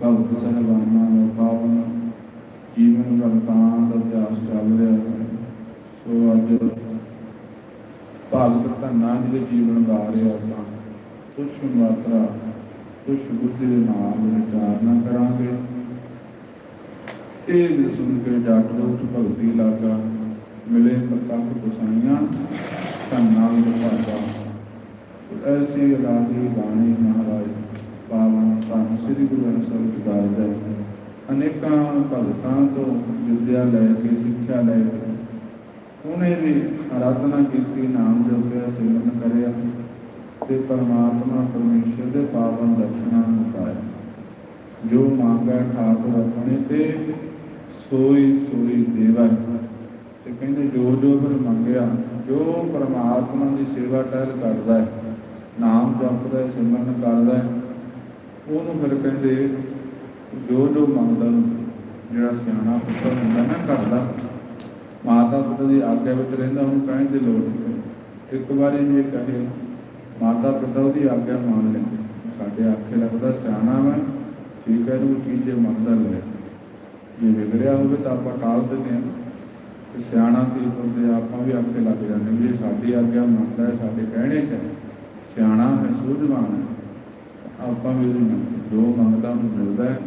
ਭਗਤ ਸਹਿਬਾਨਾਂ ਦਾ ਪਾਵਨ, ਜੀਵਨ ਵਰਤਾਨ ਦਾ ਇਤਿਹਾਸ ਚੱਲ ਰਿਹਾ ਹੈ। ਸੋ ਅੱਜ ਭਗਤ ਧੰਨਾ ਜੀ ਦੇ ਜੀਵਨ ਬਾਰੇ ਆਪਾਂ ਕੁਛ ਮਾਤਰਾ, ਕੁਛ ਬੁੱਧੀ ਦੇ ਨਾਮ ਵਿਚਾਰਨਾ ਕਰਾਂਗੇ। ਇਹ ਵੀ ਸੁਣ ਕੇ ਜੱਟ ਭਗਤੀ ਲਾਗਾ ਮਿਲੇ ਪ੍ਰਤੱਖ ਗੁਸਾਈਆਂ ਧੰਨਾ ਵਿਭਾਗਾ ਸੋ ਐਸੀ ਰਾਗੀ ਬਾਣੀ ਮਹਾਰਾਜ ਪਾਵਨ ਧੰਨ ਸ੍ਰੀ ਗੁਰੂ ਗ੍ਰੰਥ ਸਾਹਿਬ ਜੀ ਦਾ ਅਨੇਕਾਂ ਭਗਤਾਂ ਤੋਂ ਵਿਦਿਆ ਲੈ ਕੇ, ਸਿੱਖਿਆ ਲੈ ਕੇ ਉਹਨੇ ਵੀ ਆਰਾਧਨਾ ਕੀਤੀ, ਨਾਮ ਜਪਿਆ ਸਿਮਰਨ ਕਰਿਆ ਤੇ ਪਰਮਾਤਮਾ ਪਰਮੇਸ਼ਰ ਦੇ ਪਾਵਨ ਦਰਸ਼ਨਾਂ ਨੂੰ ਪਾਇਆ। ਜੋ ਮੰਗਾ ਠਾਕੁਰ ਆਪਣੇ ਤੇ, ਸੋਈ ਸੋਈ ਦੇਵਾ ਤੇ ਕਹਿੰਦੇ ਜੋ ਜੋ ਫਿਰ ਮੰਗਿਆ, ਜੋ ਪਰਮਾਤਮਾ ਦੀ ਸੇਵਾ ਟਹਿਲ ਕਰਦਾ ਹੈ, ਨਾਮ ਜਪਦਾ ਹੈ, ਸਿਮਰਨ ਕਰਦਾ ਹੈ ਉਹਨੂੰ ਫਿਰ ਕਹਿੰਦੇ ਜੋ ਜੋ ਮੰਗਦਾ, ਜਿਹੜਾ ਸਿਆਣਾ ਪੁੱਤਰ ਹੁੰਦਾ ਨਾ ਘਰ ਦਾ, ਮਾਤਾ ਪਿਤਾ ਦੀ ਆਗਿਆ ਵਿੱਚ ਰਹਿੰਦਾ, ਉਹਨੂੰ ਕਹਿਣ ਦੀ ਲੋੜ ਨਹੀਂ ਇੱਕ ਵਾਰੀ ਜੇ ਕਹੇ, ਮਾਤਾ ਪਿਤਾ ਉਹਦੀ ਆਗਿਆ ਮੰਨ ਲੈਂਦੇ। ਸਾਡੇ ਆਖੇ ਲੱਗਦਾ ਸਿਆਣਾ ਵਾ, ਠੀਕ ਹੈ ਉਹ ਚੀਜ਼ ਜੇ ਮੰਨਦਾ ਲੈ। ਜੇ ਵਿਗੜਿਆ ਹੋਵੇ ਤਾਂ ਆਪਾਂ ਟਾਲ ਦਿੰਦੇ ਹਾਂ। ਤੇ ਸਿਆਣਾ ਕੀ ਹੁੰਦੇ ਆਪਾਂ ਵੀ ਆਖੇ ਲੱਗ ਜਾਂਦੇ ਵੀ ਇਹ ਸਾਡੀ ਆਗਿਆ ਮੰਨਦਾ ਹੈ, ਸਾਡੇ ਕਹਿਣੇ ਚ ਹੈ। ਸਿਆਣਾ ਹੈ, ਸੂਝਵਾਨ ਹੈ। ਆਪਾਂ ਵੀ ਉਹਦੀ ਜੋ ਮੰਗਦਾ ਉਹਨੂੰ ਮਿਲਦਾ ਹੈ।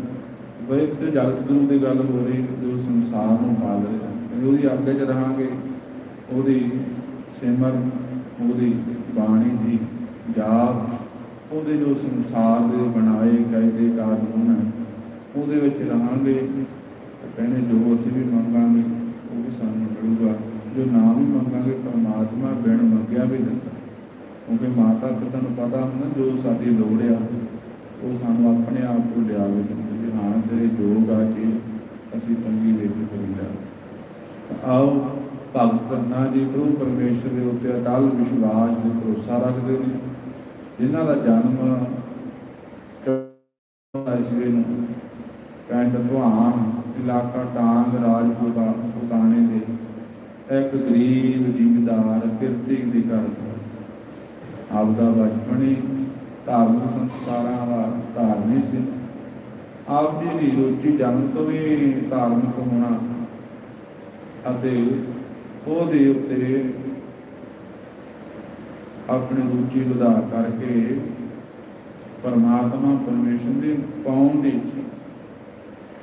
ਬਈ ਤੇ ਜਗਤ ਗੁਰੂ ਦੀ ਗੱਲ ਹੋ ਰਹੀ, ਜੋ ਸੰਸਾਰ ਨੂੰ ਪਾਲ ਰਿਹਾ ਹੈ। ਉਹਦੀ ਆਗਿਆ 'ਚ ਰਹਾਂਗੇ, ਉਹਦੀ ਸਿਮਰਨ ਉਹਦੀ ਬਾਣੀ ਦੀ ਜਾਪ, ਉਹਦੇ ਜੋ ਸੰਸਾਰ ਦੇ ਬਣਾਏ ਕਾਇਦੇ ਕਾਨੂੰਨ ਹੈ, ਉਹਦੇ ਵਿੱਚ ਰਹਾਂਗੇ। ਕਹਿੰਦੇ ਜੋ ਅਸੀਂ ਵੀ ਮੰਗਾਂਗੇ, ਉਹ ਵੀ ਸਾਨੂੰ ਮਿਲੂਗਾ। ਜੋ ਨਾਮ ਵੀ ਮੰਗਾਂਗੇ, ਪਰਮਾਤਮਾ ਬਿਨ ਮੰਗਿਆ ਵੀ ਦਿੰਦਾ ਕਿਉਂਕਿ ਮਾਤਾ ਪਿਤਾ ਨੂੰ ਪਤਾ ਹੁੰਦਾ ਜੋ ਸਾਡੀ ਲੋੜ ਆ, ਉਹ ਸਾਨੂੰ ਆਪਣੇ ਆਪ ਤੋਂ ਲਿਆ ਵੀ ਦਿੰਦੇ ਹਾਂ, ਤੇਰੇ ਜੋਗ ਆ ਕੇ ਅਸੀਂ ਤੰਗੀ ਦੇ ਕੇ ਕਰੀ ਆਓ ਭਗਤ ਕਰਨਾ ਜੀ ਪ੍ਰਭੂ ਪਰਮੇਸ਼ਰ ਦੇ ਉੱਤੇ ਅਟਲ ਵਿਸ਼ਵਾਸ ਤੇ ਭਰੋਸਾ ਰੱਖਦੇ ਨੇ। ਜਿਨ੍ਹਾਂ ਦਾ ਜਨਮ ਇਸਵੇ ਨੂੰ ਪਿੰਡ ਧੁਆਨ ਇਲਾਕਾ ਟਾਂਗ ਰਾਜਪੂਤਾ ਪੁਤਾਣੇ ਦੇ ਇੱਕ ਗਰੀਬ ਜ਼ਿਮੀਦਾਰ ਕਿਰਤੀ ਦੇ ਘਰ ਆਪਦਾ ਬਚਪਨੀ ਧਾਰਮਿਕ ਸੰਸਕਾਰਾਂ ਦਾ ਧਾਰਨੀ ਸੀ ਆਪ ਜੀ ਦੀ ਰੁਚੀ ਜਨਮ ਤੋਂ ਵੀ ਧਾਰਮਿਕ ਹੋਣਾ ਅਤੇ ਉਹਦੇ ਉੱਤੇ ਆਪਣੀ ਰੁਚੀ ਵਧਾ ਕਰਕੇ ਪਰਮਾਤਮਾ ਪਰਮੇਸ਼ਰ ਦੇ ਪਾਉਣ ਦੀ ਇੱਛਾ ਸੀ।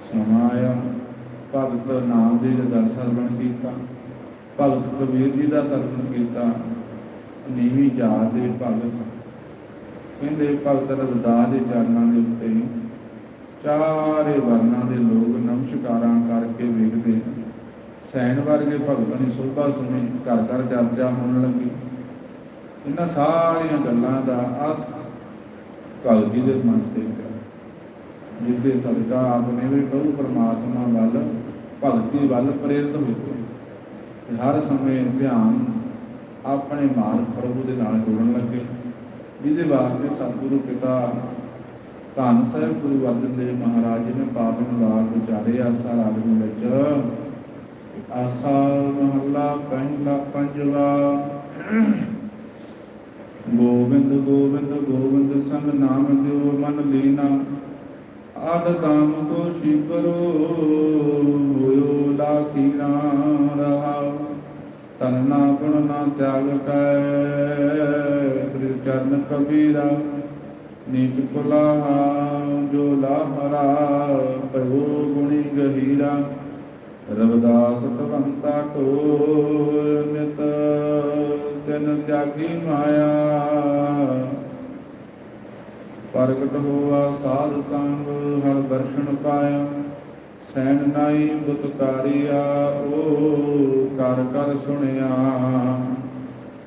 ਸਮਾਂ ਆਇਆ, ਭਗਤ ਨਾਮ ਦੇ ਦਾ ਸਰਵਣ ਕੀਤਾ, ਭਗਤ ਕਬੀਰ ਜੀ ਦਾ ਸਰਵਣ ਕੀਤਾ ਨੀਵੀਂ ਜਾਤ ਦੇ ਭਗਤ ਕਹਿੰਦੇ, ਭਗਤ ਰਵਿਦਾਸ ਦੇ ਚਰਨਾਂ ਦੇ ਉੱਤੇ ਚਾਰੇ ਵਰਨਾਂ ਦੇ ਲੋਕ ਨਮਸਕਾਰਾਂ ਕਰਕੇ ਵੇਖਦੇ ਸੈਣ ਵਰਗੇ ਭਗਤਾਂ ਦੀ ਸੋਭਾ ਸੁਣੀ ਘਰ ਘਰ ਚਰਚਾ ਹੋਣ ਲੱਗੀ। ਇਹਨਾਂ ਸਾਰੀਆਂ ਗੱਲਾਂ ਦਾ ਆਸ ਭਗਤ ਜੀ ਦੇ ਮਨ ਤੇ ਪਿਆ। ਜਿਸ ਦੇ ਸਦਕਾ ਆਪ ਨੇ ਵੀ ਪ੍ਰਭੂ ਪਰਮਾਤਮਾ ਵੱਲ, ਭਗਤੀ ਵੱਲ ਪ੍ਰੇਰਿਤ ਹੋਏ। ਹਰ ਸਮੇਂ ਧਿਆਨ ਆਪਣੇ ਮਾਲਕ ਪ੍ਰਭੂ ਦੇ ਨਾਲ ਜੋੜਨ ਲੱਗੇ। ਜਿਹਦੇ ਵਾਸਤੇ ਸਤਿਗੁਰੂ ਪਿਤਾ ਧੰਨ ਸਾਹਿਬ ਗੁਰੂ ਅਰਜਨ ਦੇਵ ਮਹਾਰਾਜ ਜੀ ਨੇ ਪਾਵਨ ਵਾਕ ਉਚਾਰੇ ਆਸਾ ਰਾਗਨ ਵਿੱਚ। ਆਸਾ ਮਹੱਲਾ ਪਹਿਲਾ ਪੰਜਵਾ। ਗੋਬਿੰਦ ਗੋਬਿੰਦ ਗੋਬਿੰਦ ਸੰਗ ਨਾਮ ਦਿਓ ਮਨ ਲੀਨਾ। ਆਦ ਦਾਮ ਕੋ ਸ਼ਿਕਰੋ, ਹੋਇਓ ਲਾਖੀ ਨਾ ਰਹਾ ਤਨ ਨਾ ਗੁਣ ਨਾ ਤਿਆਗ ਕੈ ਤ੍ਰਿ ਚਰਨ ਕਬੀਰਾ, ਨੀਚ ਕੁਲਾ ਜੋ ਲਾਹਰਾ ਪ੍ਰਭੂ ਗੁਣੀ ਗਹੀਰਾ। ਰਵਦਾਸ ਭਵੰਤਾ ਢੋਲ ਨਿਤ ਤਿਨ ਤਿਆਗੀ ਮਾਇਆ। ਪ੍ਰਗਟ ਹੋਆ ਸਾਧ ਸੰਗ, ਹਰ ਦਰਸ਼ਨ ਪਾਇਆ। ਸੈਣ ਨਾਈ ਬੁਤਕਾਰੀਆ, ਓ ਕਰ ਕਰ ਸੁਣਿਆ।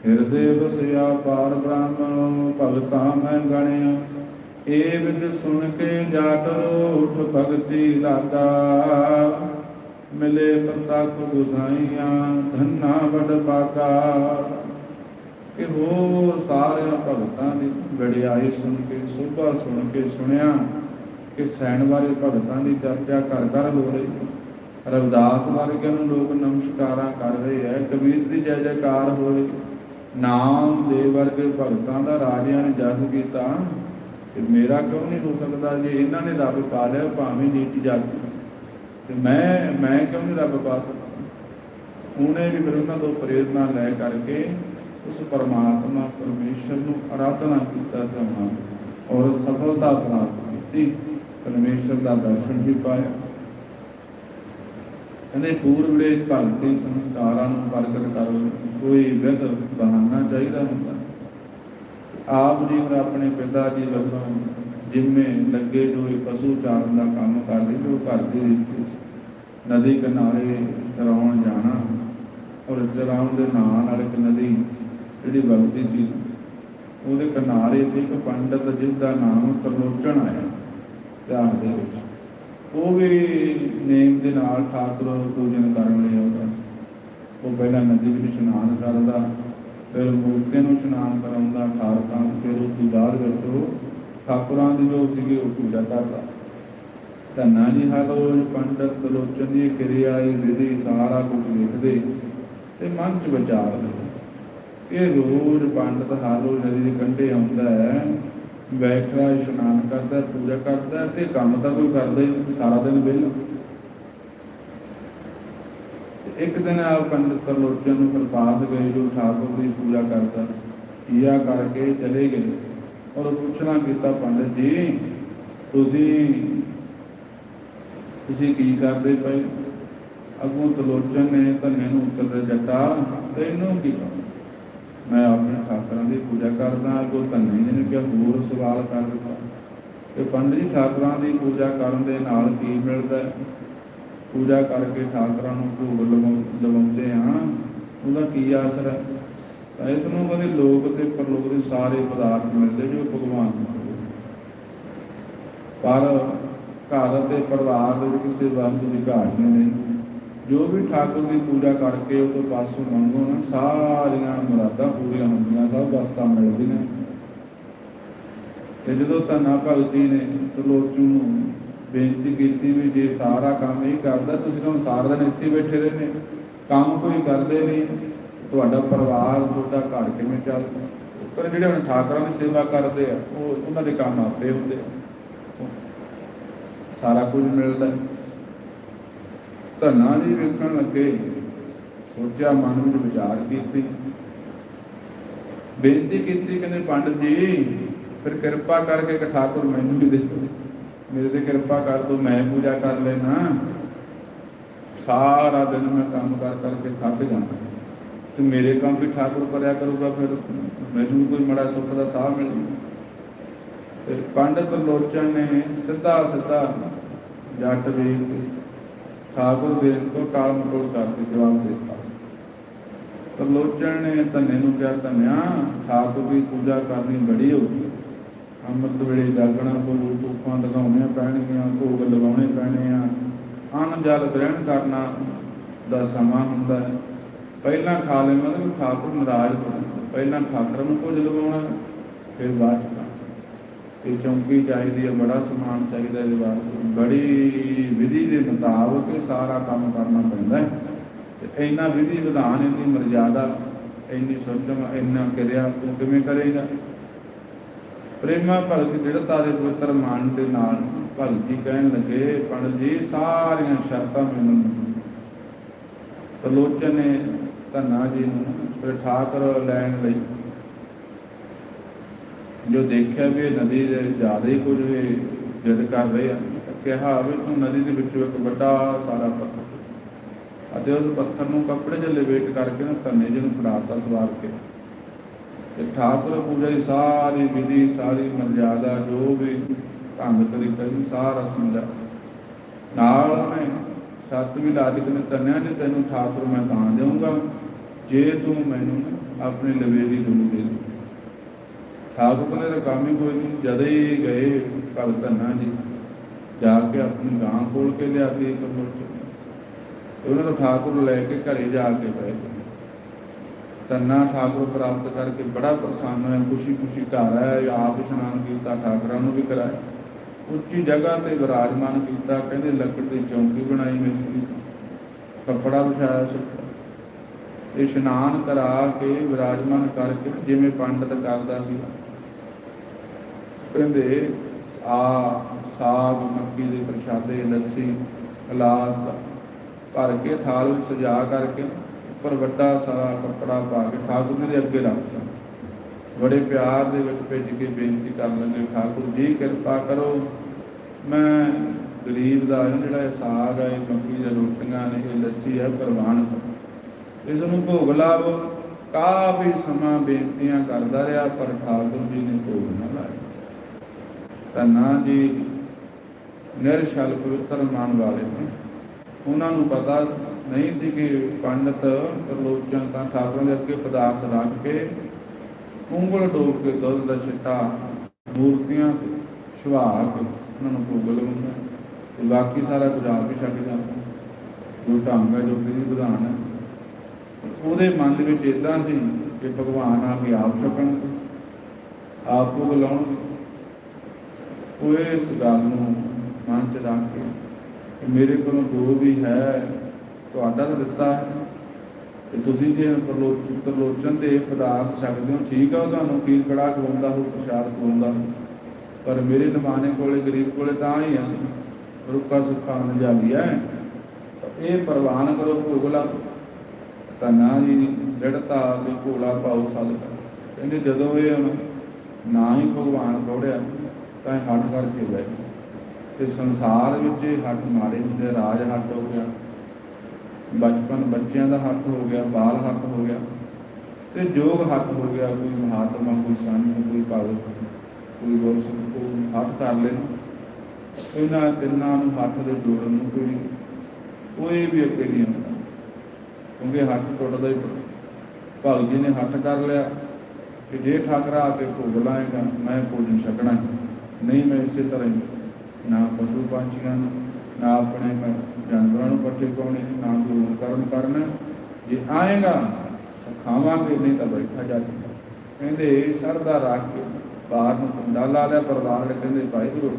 ਹਿਰਦੇ ਵਸਿਆ ਪਾਰ ਬ੍ਰਹਮ ਭਗਤਾ ਮੈਂ ਗਣਿਆ। ਏ ਵਿਦ ਸੁਣ ਕੇ ਜਾਟ ਉਠ ਭਗਤੀ ਲਾਗਾ। ਮਿਲੇ ਪ੍ਰਤੱਖ ਗੁਸਾਈਆਂ ਧੰਨਾ ਵਡ ਬਾਗਾ ਕਿ ਹੋਰ ਸਾਰਿਆਂ ਭਗਤਾਂ ਦੀ ਵਡਿਆਈ ਸੁਣ ਕੇ, ਸੋਭਾ ਸੁਣ ਕੇ ਸੁਣਿਆ ਕਿ ਸੈਣ ਵਾਲੇ ਭਗਤਾਂ ਦੀ ਚਰਚਾ ਘਰ ਘਰ ਹੋ ਰਹੀ। ਰਵਿਦਾਸ ਵਰਗਿਆਂ ਨੂੰ ਲੋਕ ਨਮਸਕਾਰਾਂ ਕਰ ਰਹੇ ਐ ਕਬੀਰ ਦੀ ਜੈ ਜੈਕਾਰ ਹੋ ਰਹੀ ਨਾਮ ਦੇ ਵਰਗੇ ਭਗਤਾਂ ਦਾ ਰਾਜਿਆਂ ਨੇ ਜਸ ਕੀਤਾ। ਤੇ ਮੇਰਾ ਕਿਉਂ ਨਹੀਂ ਹੋ ਸਕਦਾ ਜੇ ਇਹਨਾਂ ਨੇ ਰੱਬ ਪਾ ਲਿਆ, ਭਾਵੇਂ ਨੀਚ ਜਾਤੀ ਤੇ ਮੈਂ ਮੈਂ ਕਿਉਂ ਨਹੀਂ ਰੱਬ ਪਾ ਸਕਦਾ? ਉਹਨੇ ਵੀ ਫਿਰ ਉਹਨਾਂ ਤੋਂ ਪ੍ਰੇਰਨਾ ਲੈ ਕਰਕੇ ਉਸ ਪਰਮਾਤਮਾ ਪਰਮੇਸ਼ਰ ਨੂੰ ਆਰਾਧਨਾ ਕੀਤਾ ਜਮਾ ਔਰ ਸਫਲਤਾ ਪ੍ਰਾਪਤ ਕੀਤੀ। ਪਰਮੇਸ਼ਰ ਦਾ ਦਰਸ਼ਨ ਵੀ ਪਾਇਆ। ਕਹਿੰਦੇ ਪੂਰਵਲੇ ਭਗਤੀ ਸੰਸਕਾਰਾਂ ਨੂੰ ਪ੍ਰਗਟ ਕਰਨ ਕੋਈ ਵਿਧ ਬਹਾਨਾ ਚਾਹੀਦਾ ਹੁੰਦਾ? ਆਪ ਜੀ ਔਰ ਆਪਣੇ ਪਿਤਾ ਜੀ ਵੱਲੋਂ ਜਿੰਮੇ ਲੱਗੇ ਜੋ ਪਸ਼ੂ ਚਾਰਨ ਦਾ ਕੰਮ ਕਰਦੇ ਜੋ ਘਰ ਦੀ ਰੀਤੀ ਸੀ ਨਦੀ ਕਿਨਾਰੇ ਚਰਾਉਣ ਜਾਣਾ ਔਰ ਚਰਾਉਣ ਦੇ ਨਾਲ ਨਾਲ ਇੱਕ ਨਦੀ ਜਿਹੜੀ ਵਗਦੀ ਸੀ, ਉਹਦੇ ਕਿਨਾਰੇ ਤੇ ਇੱਕ ਪੰਡਤ ਜਿਸ ਦਾ ਨਾਮ ਤਰਲੋਚਨ ਆਇਆ ਧਿਆਨ ਦੇ ਵਿੱਚ। ਉਹ ਵੀ ਨੇਮ ਦੇ ਨਾਲ ਠਾਕੁਰ ਪੂਜਨ ਕਰਨ ਲਈ ਆਉਂਦਾ ਸੀ। ਉਹ ਪਹਿਲਾਂ ਨਦੀ ਵਿੱਚ ਇਸ਼ਨਾਨ ਕਰਦਾ, ਫਿਰ ਮੂਰਤੀ ਨੂੰ ਇਸ਼ਨਾਨ ਕਰਾਉਂਦਾ ਠਾਰਕਾਂ ਫਿਰ ਉਸ ਦੀ ਬਾਅਦ ਵਿੱਚ ਉਹ ਠਾਕੁਰਾਂ ਦੀ ਜੋ ਸੀਗੀ ਉਹ ਪੂਜਾ ਕਰਦਾ। ਧੰਨਾ ਜੀ ਹਰ ਰੋਜ਼ ਪੰਡਤ ਲੋਚਨ ਦੀ ਕਿਰਿਆ ਇਹ ਵਿਧੀ ਸਾਰਾ ਕੁਝ ਲਿਖਦੇ ਤੇ ਮਨ ਚ ਵਿਚਾਰਦੇ ਇਹ ਰੋਜ਼ ਪੰਡਤ ਹਰ ਰੋਜ਼ ਨਦੀ ਦੇ ਕੰਢੇ ਆਉਂਦਾ ਹੈ ਬੈਠਾ ਇਸ਼ਨਾਨ ਕਰਦਾ, ਪੂਜਾ ਕਰਦਾ ਤੇ ਕੰਮ ਤਾਂ ਕੋਈ ਕਰਦਾ ਹੀ ਸਾਰਾ ਦਿਨ ਵਿਹਲਾ। ਇੱਕ ਦਿਨ ਆ ਪੰਡਤ ਤਰਲੋਚਨ ਨੂੰ ਫਿਰ ਗਏ, ਜੋ ਠਾਕੁਰ ਦੀ ਪੂਜਾ ਕਰਦਾ ਸੀ। ਕੀਆ ਕਰਕੇ ਚਲੇ ਗਏ। ਔਰ ਪੁੱਛਣਾ ਕੀਤਾ, ਪੰਡਤ ਜੀ, ਤੁਸੀਂ ਤੁਸੀਂ ਕੀ ਕਰਦੇ ਪਏ? ਅਗੋਂ ਤਲੋਚਨ ਨੇ ਧੰਨੇ ਨੂੰ ਉੱਤਰ ਜੱਟਾ ਤੈਨੂੰ ਕੀ ਕੰਮ ਮੈਂ ਆਪਣੇ ਠਾਕਰਾਂ ਦੀ ਪੂਜਾ ਕਰਦਾ, ਅਗੋਂ ਧੰਨੇ ਜੀ ਨੇ ਕਿਹਾ, ਹੋਰ ਸਵਾਲ ਕਰ ਦਿੱਤਾ। ਕਿ ਪੰਡਿਤ ਜੀ, ਠਾਕਰਾਂ ਦੀ ਪੂਜਾ ਕਰਨ ਦੇ ਨਾਲ ਕੀ ਮਿਲਦਾ ਪੂਜਾ ਕਰਕੇ ਠਾਕਰਾਂ ਨੂੰ ਭੋਗ ਲਵਾਉ- ਲਵਾਉਂਦੇ ਆ ਉਹਦਾ ਕੀ ਅਸਰ ਹੈ? ਤਾਂ ਇਸ ਨੂੰ ਕਹਿੰਦੇ ਲੋਕ ਤੇ ਪਰਲੋਕ ਦੇ ਸਾਰੇ ਪਦਾਰਥ ਮਿਲਦੇ ਜੋ ਭਗਵਾਨ ਪਰ ਘਰ ਅਤੇ ਪਰਿਵਾਰ ਦੇ ਵਿੱਚ ਕਿਸੇ ਵਸਤੂ ਦੀ ਘਾਟ ਨਹੀਂ ਰਹਿੰਦੀ। ਜੋ ਵੀ ਠਾਕੁਰ ਦੀ ਪੂਜਾ ਕਰਕੇ ਉਹ ਤੋਂ ਪਾਸੋਂ ਮੰਗੋ ਨਾ, ਸਾਰੀਆਂ ਮੁਰਾਦਾਂ ਪੂਰੀਆਂ ਹੁੰਦੀਆਂ, ਸਭ ਵਸਤਾਂ ਮਿਲਦੀਆਂ ਤੇ ਜਦੋਂ ਧੰਨਾ ਭਗਤੀ ਨੇ ਤਲੋਚੂ ਨੂੰ ਬੇਨਤੀ ਕੀਤੀ ਵੀ ਜੇ ਸਾਰਾ ਕੰਮ ਇਹ ਕਰਦਾ, ਤੁਸੀਂ ਤਾਂ ਸਾਰਾ ਦਿਨ ਇੱਥੇ ਹੀ ਬੈਠੇ ਰਹਿੰਦੇ। ਕੰਮ ਕੋਈ ਕਰਦੇ ਨਹੀਂ। ਤੁਹਾਡਾ ਪਰਿਵਾਰ, ਤੁਹਾਡਾ ਘਰ ਕਿਵੇਂ ਚੱਲਦਾ? ਪਰ ਜਿਹੜੇ ਹੁਣ ਠਾਕਰਾਂ ਦੀ ਸੇਵਾ ਕਰਦੇ ਆ, ਉਹ ਉਹਨਾਂ ਦੇ ਕੰਮ ਆਪੇ ਹੁੰਦੇ ਆ। ਸਾਰਾ ਕੁਝ ਮਿਲਦਾ। ਧੰਨਾ ਜੀ ਵੇਖਣ ਲੱਗੇ। ਸੋਚਿਆ ਮਨ ਵਿੱਚ ਵਿਚਾਰ ਕੀਤੀ। ਬੇਨਤੀ ਕੀਤੀ ਕਹਿੰਦੇ ਪੰਡਤ ਜੀ, ਫਿਰ ਕਿਰਪਾ ਕਰਕੇ ਇੱਕ ਠਾਕੁਰ ਮੈਨੂੰ ਵੀ ਦੇ ਦਿਓ। ਮੇਰੇ ਤੇ ਕਿਰਪਾ ਕਰ ਦਿਓ ਮੈਂ ਪੂਜਾ ਕਰ ਲੈਣਾ ਸਾਰਾ ਦਿਨ ਮੈਂ ਕੰਮ ਕਰ ਕਰਕੇ ਥੱਕ ਜਾਂਦਾ। ਤੇ ਮੇਰੇ ਕੰਮ ਵੀ ਠਾਕੁਰ ਕਰਿਆ ਕਰੂਗਾ, ਫਿਰ ਮੈਨੂੰ ਕੋਈ ਮੜਾ ਸੁੱਖ ਦਾ ਸਾਹ ਮਿਲ ਜੂ ਤੇ ਪੰਡਤ ਲੋਚਨ ਨੇ ਸਿੱਧਾ ਸਿੱਧਾ ਜੱਟ ਵੇਖ ਠਾਕੁਰ ਦੇਣ ਤੋਂ ਟਾਲ ਮਟੋਲ ਕਰਕੇ ਜਵਾਬ ਦਿੱਤਾ। ਤਰਲੋਚਨ ਨੇ ਧੰਨੇ ਨੂੰ ਕਿਹਾ, ਧੰਨਿਆ, ਠਾਕੁਰ ਦੀ ਪੂਜਾ ਕਰਨੀ ਬੜੀ ਔਖੀ ਹੈ। ਅੰਮ੍ਰਿਤ ਵੇਲੇ ਜਾਗਣਾ ਕੋਲ ਤੂਫਾਂ ਲਗਾਉਣੀਆਂ ਪੈਣਗੀਆਂ, ਭੋਗ ਲਗਾਉਣੇ ਪੈਣੇ ਆ। ਅੰਨ ਜਲ ਗ੍ਰਹਿਣ ਕਰਨਾ ਦਾ ਸਮਾਂ ਹੁੰਦਾ ਹੈ। ਪਹਿਲਾਂ ਖਾ ਲੈ ਮਤਲਬ ਠਾਕੁਰ ਨਾਰਾਜ਼ ਹੋ ਪਹਿਲਾਂ ਠਾਕੁਰ ਨੂੰ ਕੁਝ ਲਗਾਉਣਾ, ਫਿਰ ਬਾਅਦ ਚ ਚੌਂਕੀ ਚਾਹੀਦੀ ਹੈ, ਬੜਾ ਸਮਾਨ ਚਾਹੀਦਾ ਇਹਦੇ ਵਾਸਤੇ ਬੜੀ ਵਿਧੀ ਦੇ ਮੁਤਾਬਕ ਇਹ ਸਾਰਾ ਕੰਮ ਕਰਨਾ ਪੈਂਦਾ ਹੈ। ਤੇ ਇੰਨਾ ਵਿਧੀ ਵਿਧਾਨ ਇੰਨੀ ਮਰਜ਼ਾਦਾ, ਇੰਨੀ ਸੋਚਮ ਇੰਨਾ ਕਿਰਿਆ ਤੂੰ ਕਿਵੇਂ ਕਰੇਗਾ? ਪ੍ਰੇਮਾ ਭਗਤ ਜਿਹੜਾ ਦੇ ਪਵਿੱਤਰ ਮਨ ਦੇ ਨਾਲ ਭਗਤ ਜੀ ਕਹਿਣ ਲੱਗੇ, ਪੰਡਤ ਜੀ, ਸਾਰੀਆਂ ਸ਼ਰਤਾਂ ਮੈਨੂੰ ਤਲੋਚਨ ਨੇ ਧੰਨਾ ਜੀ ਨੂੰ ਫਿਰ ਠਾਕਰ ਲੈਣ ਲਈ ਜੋ ਦੇਖਿਆ ਵੀ ਇਹ ਨਦੀ ਦੇ ਜ਼ਿਆਦਾ ਹੀ ਕੁਝ ਇਹ ਜਿੱਦ ਕਰ ਰਹੇ ਆ, ਕਿਹਾ ਵੀ ਤੂੰ ਨਦੀ ਦੇ ਵਿੱਚੋਂ ਇੱਕ ਵੱਡਾ ਸਾਰਾ ਪੱਥਰ ਅਤੇ ਉਸ ਪੱਥਰ ਨੂੰ ਕੱਪੜੇ 'ਚ ਲਪੇਟ ਕਰਕੇ ਨਾ ਧੰਨੇ ਜੀ ਨੂੰ ਫੜਾਤਾ ਸਵਾਰ ਕੇ। ਤੇ ਠਾਕੁਰ ਪੂਜਾ ਦੀ ਸਾਰੀ ਵਿਧੀ, ਸਾਰੀ ਮਰਜ਼ਾਦਾ ਜੋ ਵੀ ਢੰਗ ਤਰੀਕਾ ਸੀ, ਸਾਰਾ ਸਮਝਾ। ਨਾਲ ਉਹਨੇ ਸੱਤ ਵੀ ਲਾ ਨੇ ਤੰਨਿਆ ਨੇ, ਤੈਨੂੰ ਠਾਕੁਰ ਮੈਂ ਤਾਂ ਦੇਵਾਂਗਾ ਜੇ ਤੂੰ ਮੈਨੂੰ ਆਪਣੀ ਲਵੇਰੀ ਨੂੰ ਦੇ ਦੇ। ਠਾਕੁਰ ਨੇ ਤਾਂ ਕੰਮ ਹੀ ਕੋਈ ਨਹੀਂ, ਜਦ ਹੀ ਗਏ ਭਗਤ ਧੰਨਾ ਜੀ, ਜਾ ਕੇ ਆਪਣੀ ਗਾਂ ਖੋਲ ਕੇ ਲਿਆਤੀ ਤਾਂ ਤੇ ਉਹਨਾਂ ਤੋਂ ਠਾਕੁਰ ਲੈ ਕੇ ਘਰੇ ਜਾ ਕੇ ਬਹਿ ਗਏ। ਤੰਨਾ ਠਾਕੁਰ ਪ੍ਰਾਪਤ ਕਰਕੇ ਬੜਾ ਪ੍ਰਸੰਨ ਹੋਇਆ ਖੁਸ਼ੀ ਖੁਸ਼ੀ ਘਰ ਆਇਆ ਆਪ ਇਸ਼ਨਾਨ ਕੀਤਾ, ਠਾਕਰਾਂ ਨੂੰ ਵੀ ਕਰਾਇਆ। ਉੱਚੀ ਜਗ੍ਹਾ ਤੇ ਵਿਰਾਜਮਾਨ ਕੀਤਾ, ਕਹਿੰਦੇ ਲੱਕੜ ਦੀ ਚੌਂਕੀ ਬਣਾਈ ਮਿਸਤਰੀ ਕੱਪੜਾ ਵਿਛਾਇਆ ਸੁੱਕਾ ਇਸ਼ਨਾਨ ਕਰਾ ਕੇ ਵਿਰਾਜਮਾਨ ਕਰਕੇ ਜਿਵੇਂ ਪੰਡਤ ਕਰਦਾ ਸੀ। ਕਹਿੰਦੇ, ਆ ਸਾਗ ਮੱਕੀ ਦੇ ਪ੍ਰਸ਼ਾਦੇ, ਲੱਸੀ, ਗਲਾਸ ਭਰ ਕੇ ਥਾਲ ਵਿੱਚ ਸਜਾ ਕਰਕੇ ਉੱਪਰ ਵੱਡਾ ਸਾਰਾ ਕੱਪੜਾ ਪਾ ਕੇ ਠਾਕੁਰ ਜੀ ਦੇ ਅੱਗੇ ਰੱਖਤਾ। ਬੜੇ ਪਿਆਰ ਦੇ ਵਿੱਚ ਭੇਜ ਕੇ ਬੇਨਤੀ ਕਰਨ ਲੱਗੇ, ਠਾਕੁਰ ਜੀ, ਕਿਰਪਾ ਕਰੋ। ਮੈਂ ਗਰੀਬ ਦਾ ਜਿਹੜਾ ਇਹ ਸਾਗ ਹੈ, ਇਹ ਮੱਕੀ ਦੀਆਂ ਰੋਟੀਆਂ ਨੇ, ਇਹ ਲੱਸੀ ਹੈ, ਪ੍ਰਵਾਨ ਕਰੋ। ਇਸ ਨੂੰ ਭੋਗ ਲਾਵੋ। ਕਾਫੀ ਸਮਾਂ ਬੇਨਤੀਆਂ ਕਰਦਾ ਰਿਹਾ, ਪਰ ਠਾਕੁਰ ਜੀ ਨੇ ਭੋਗ ਨਾ ਧੰਨਾ ਜੀ ਨਿਰਸ਼ਲ ਪਵਿੱਤਰ ਮਾਨ ਵਾਲੇ ਨੇ। ਉਹਨਾਂ ਨੂੰ ਪਤਾ ਨਹੀਂ ਸੀ ਕਿ ਪੰਡਤ ਤਰਲੋਚਨ ਤਾਂ ਠਾਕੁਰਾਂ ਦੇ ਅੱਗੇ ਪਦਾਰਥ ਰੱਖ ਕੇ ਉਂਗਲ ਡੋਬ ਕੇ ਦੁੱਧ ਦਾ ਛਿੱਟਾ, ਮੂਰਤੀਆਂ ਤੇ ਉਹਨਾਂ ਨੂੰ ਭੋਗ ਲਗਾਉਂਦਾ ਤੇ ਬਾਕੀ ਸਾਰਾ ਗੁਜ਼ਾਰ ਵੀ ਹੀ ਛੱਡ ਜਾਂਦਾ ਜੋ ਢੰਗ ਹੈ ਜੋ ਵਿਧੀ ਵਿਧਾਨ ਹੈ। ਉਹਦੇ ਮਨ ਦੇ ਵਿੱਚ ਇਦਾਂ ਸੀ ਕਿ ਭਗਵਾਨ ਆ ਕੇ ਆਪ ਛਕਣ ਆਪ ਭੋਗ ਲਾਉਣਗੇ। ਉਹ ਇਸ ਗੱਲ ਨੂੰ ਮਨ ਚ ਰੱਖ ਕੇ ਕਿ ਮੇਰੇ ਕੋਲੋਂ ਜੋ ਵੀ ਹੈ, ਤੁਹਾਡਾ ਤਾਂ ਦਿੱਤਾ ਹੈ। ਤੇ ਤੁਸੀਂ ਜੇ ਪ੍ਰਲੋਚਨ ਦੇ ਪਦਾਰਥ ਛਕਦੇ ਹੋ, ਠੀਕ ਆ ਉਹ ਤੁਹਾਨੂੰ ਖੀਰ ਕੜਾ ਖਵਾਉਂਦਾ ਹੋ, ਪ੍ਰਸ਼ਾਦ ਖਵਾਉਂਦਾ ਪਰ ਮੇਰੇ ਨਿਮਾਣੇ ਕੋਲੇ, ਗਰੀਬ ਕੋਲੇ ਤਾਂ ਹੀ ਆ ਰੁੱਕਾ ਸੁੱਖਾ ਨਜਾਲੀ ਹੈ। ਇਹ ਪ੍ਰਵਾਨ ਕਰੋ ਭੋਗਲਾ। ਤਾਂ ਨਾ ਜੀ ਜੜਤਾ ਤੇ ਭੋਲਾ ਪਾਉ ਸਦਕਾ। ਕਹਿੰਦੇ ਜਦੋਂ ਇਹ ਨਾ ਹੀ ਭਗਵਾਨ ਦੌੜਿਆ ਤਾਂ ਇਹ ਹੱਟ ਕਰਕੇ ਬਹਿ ਗਏ। ਤੇ ਸੰਸਾਰ ਵਿੱਚ ਇਹ ਹੱਟ ਮਾਰੇ ਹੁੰਦੇ ਰਾਜ ਹੱਟ ਹੋ ਗਿਆ, ਬਚਪਨ ਬੱਚਿਆਂ ਦਾ ਹੱਥ ਹੋ ਗਿਆ, ਬਾਲ ਹੱਥ ਹੋ ਗਿਆ, ਤੇ ਜੋਗ ਹੱਥ ਹੋ ਗਿਆ, ਕੋਈ ਮਹਾਤਮਾ, ਕੋਈ ਸੰਤ ਕੋਈ ਭਗਤ ਕੋਈ ਗੁਰਸਿੱਖ ਕੋਈ ਹੱਥ ਕਰ ਲੈਣ ਇਹਨਾਂ ਤਿੰਨਾਂ ਨੂੰ ਹੱਥ ਦੇ ਜੋੜਨ ਨੂੰ ਕੋਈ ਕੋਈ ਵੀ ਅੱਗੇ ਨਹੀਂ ਆਉਂਦਾ, ਕਿਉਂਕਿ ਹੱਥ ਟੁੱਟਦਾ ਹੀ ਭਗਤ ਜੀ ਨੇ ਹੱਥ ਕਰ ਲਿਆ ਕਿ ਜੇ ਠਾਕਰਾ ਆ ਕੇ ਭੋਗ ਲਾਏਗਾ, ਮੈਂ ਭੋਜਨ ਛਕਣਾ ਹੈ। ਨਹੀਂ ਮੈਂ ਇਸੇ ਤਰ੍ਹਾਂ ਹੀ ਨਾ ਪਸ਼ੂ ਪੰਛੀਆਂ ਨੂੰ, ਨਾ ਆਪਣੇ ਮੈਂ ਜਾਨਵਰਾਂ ਨੂੰ ਪੱਠੇ ਪਾਉਣੇ, ਨਾ ਕੋਈ ਹੋਰ ਕਰਮ ਕਰਨਾ। ਜੇ ਆਏਗਾ, ਤਾਂ ਖਾਵਾਂਗੇ, ਨਹੀਂ ਤਾਂ ਬੈਠਾ ਜਾ ਕਹਿੰਦੇ, ਸਰਦਾ ਰੱਖ ਕੇ ਬਾਹਰ ਨੂੰ ਕੁੰਡਾ ਲਾ ਲਿਆ, ਪਰਿਵਾਰ ਵਾਲੇ ਕਹਿੰਦੇ, ਭਾਈ ਤੂੰ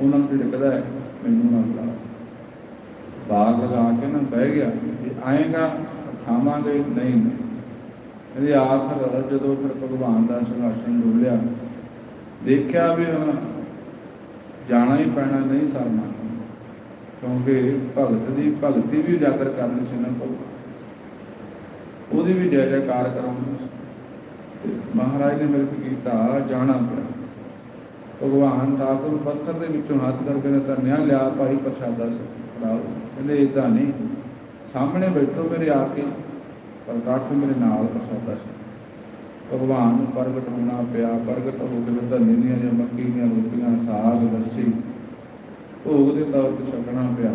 ਉਹਨਾਂ ਨੂੰ ਢਿੱਕਦਾ ਹੈ, ਮੈਨੂੰ ਨਾ ਬੁਲਾ ਬਾਹਰ ਲਗਾ ਕੇ ਨਾ ਬਹਿ ਗਿਆ, ਜੇ ਆਏਗਾ ਖਾਵਾਂਗੇ, ਨਹੀਂ ਕਹਿੰਦੇ ਇਹਦੇ ਆਖਰ ਜਦੋਂ ਫਿਰ ਭਗਵਾਨ ਦਾ ਸਿੰਘਾਸਨ ਡੋਲਿਆ ਦੇਖਿਆ ਵੀ ਹੁਣ ਜਾਣਾ ਹੀ ਪੈਣਾ ਨਹੀਂ ਸਰਨਾ ਕਿਉਂਕਿ ਭਗਤ ਦੀ, ਭਗਤੀ ਵੀ ਉਜਾਗਰ ਕਰਨੀ ਸੀ ਨਾ ਕੋਲ। ਉਹਦੀ ਵੀ ਜੈ ਜੈਕਾਰ ਕਰਾਉਣੀ ਸੀ। ਤੇ ਮਹਾਰਾਜ ਨੇ ਮੇਰੇ ਕੇ ਕੀਤਾ, ਜਾਣਾ ਪਿਆ। ਭਗਵਾਨ ਠਾਕੁਰ ਪੱਥਰ ਦੇ ਵਿੱਚੋਂ ਹੱਥ ਕਰਕੇ ਨੇ ਧੰਨਿਆ, ਲਿਆ ਭਾਈ ਪ੍ਰਸ਼ਾਦਾ ਫੜਾਓ ਕਹਿੰਦੇ ਇਦਾਂ ਨਹੀਂ। ਸਾਹਮਣੇ ਬੈਠੋ ਮੇਰੇ ਆ ਕੇ ਪਰ ਕੱਖ ਮੇਰੇ ਨਾਲ ਪ੍ਰਸ਼ਾਦਾ ਸੀ। ਭਗਵਾਨ ਨੂੰ ਪ੍ਰਗਟ ਹੋਣਾ ਪਿਆ, ਪ੍ਰਗਟ ਹੋ ਕੇ ਧੰਨੇ ਦੀਆਂ ਜਾਂ ਮੱਕੀ ਦੀਆਂ ਰੋਟੀਆਂ, ਸਾਗ, ਲੱਸੀ, ਭੋਗ ਦੇ ਤੌਰ ਤੇ ਛਕਣਾ ਪਿਆ।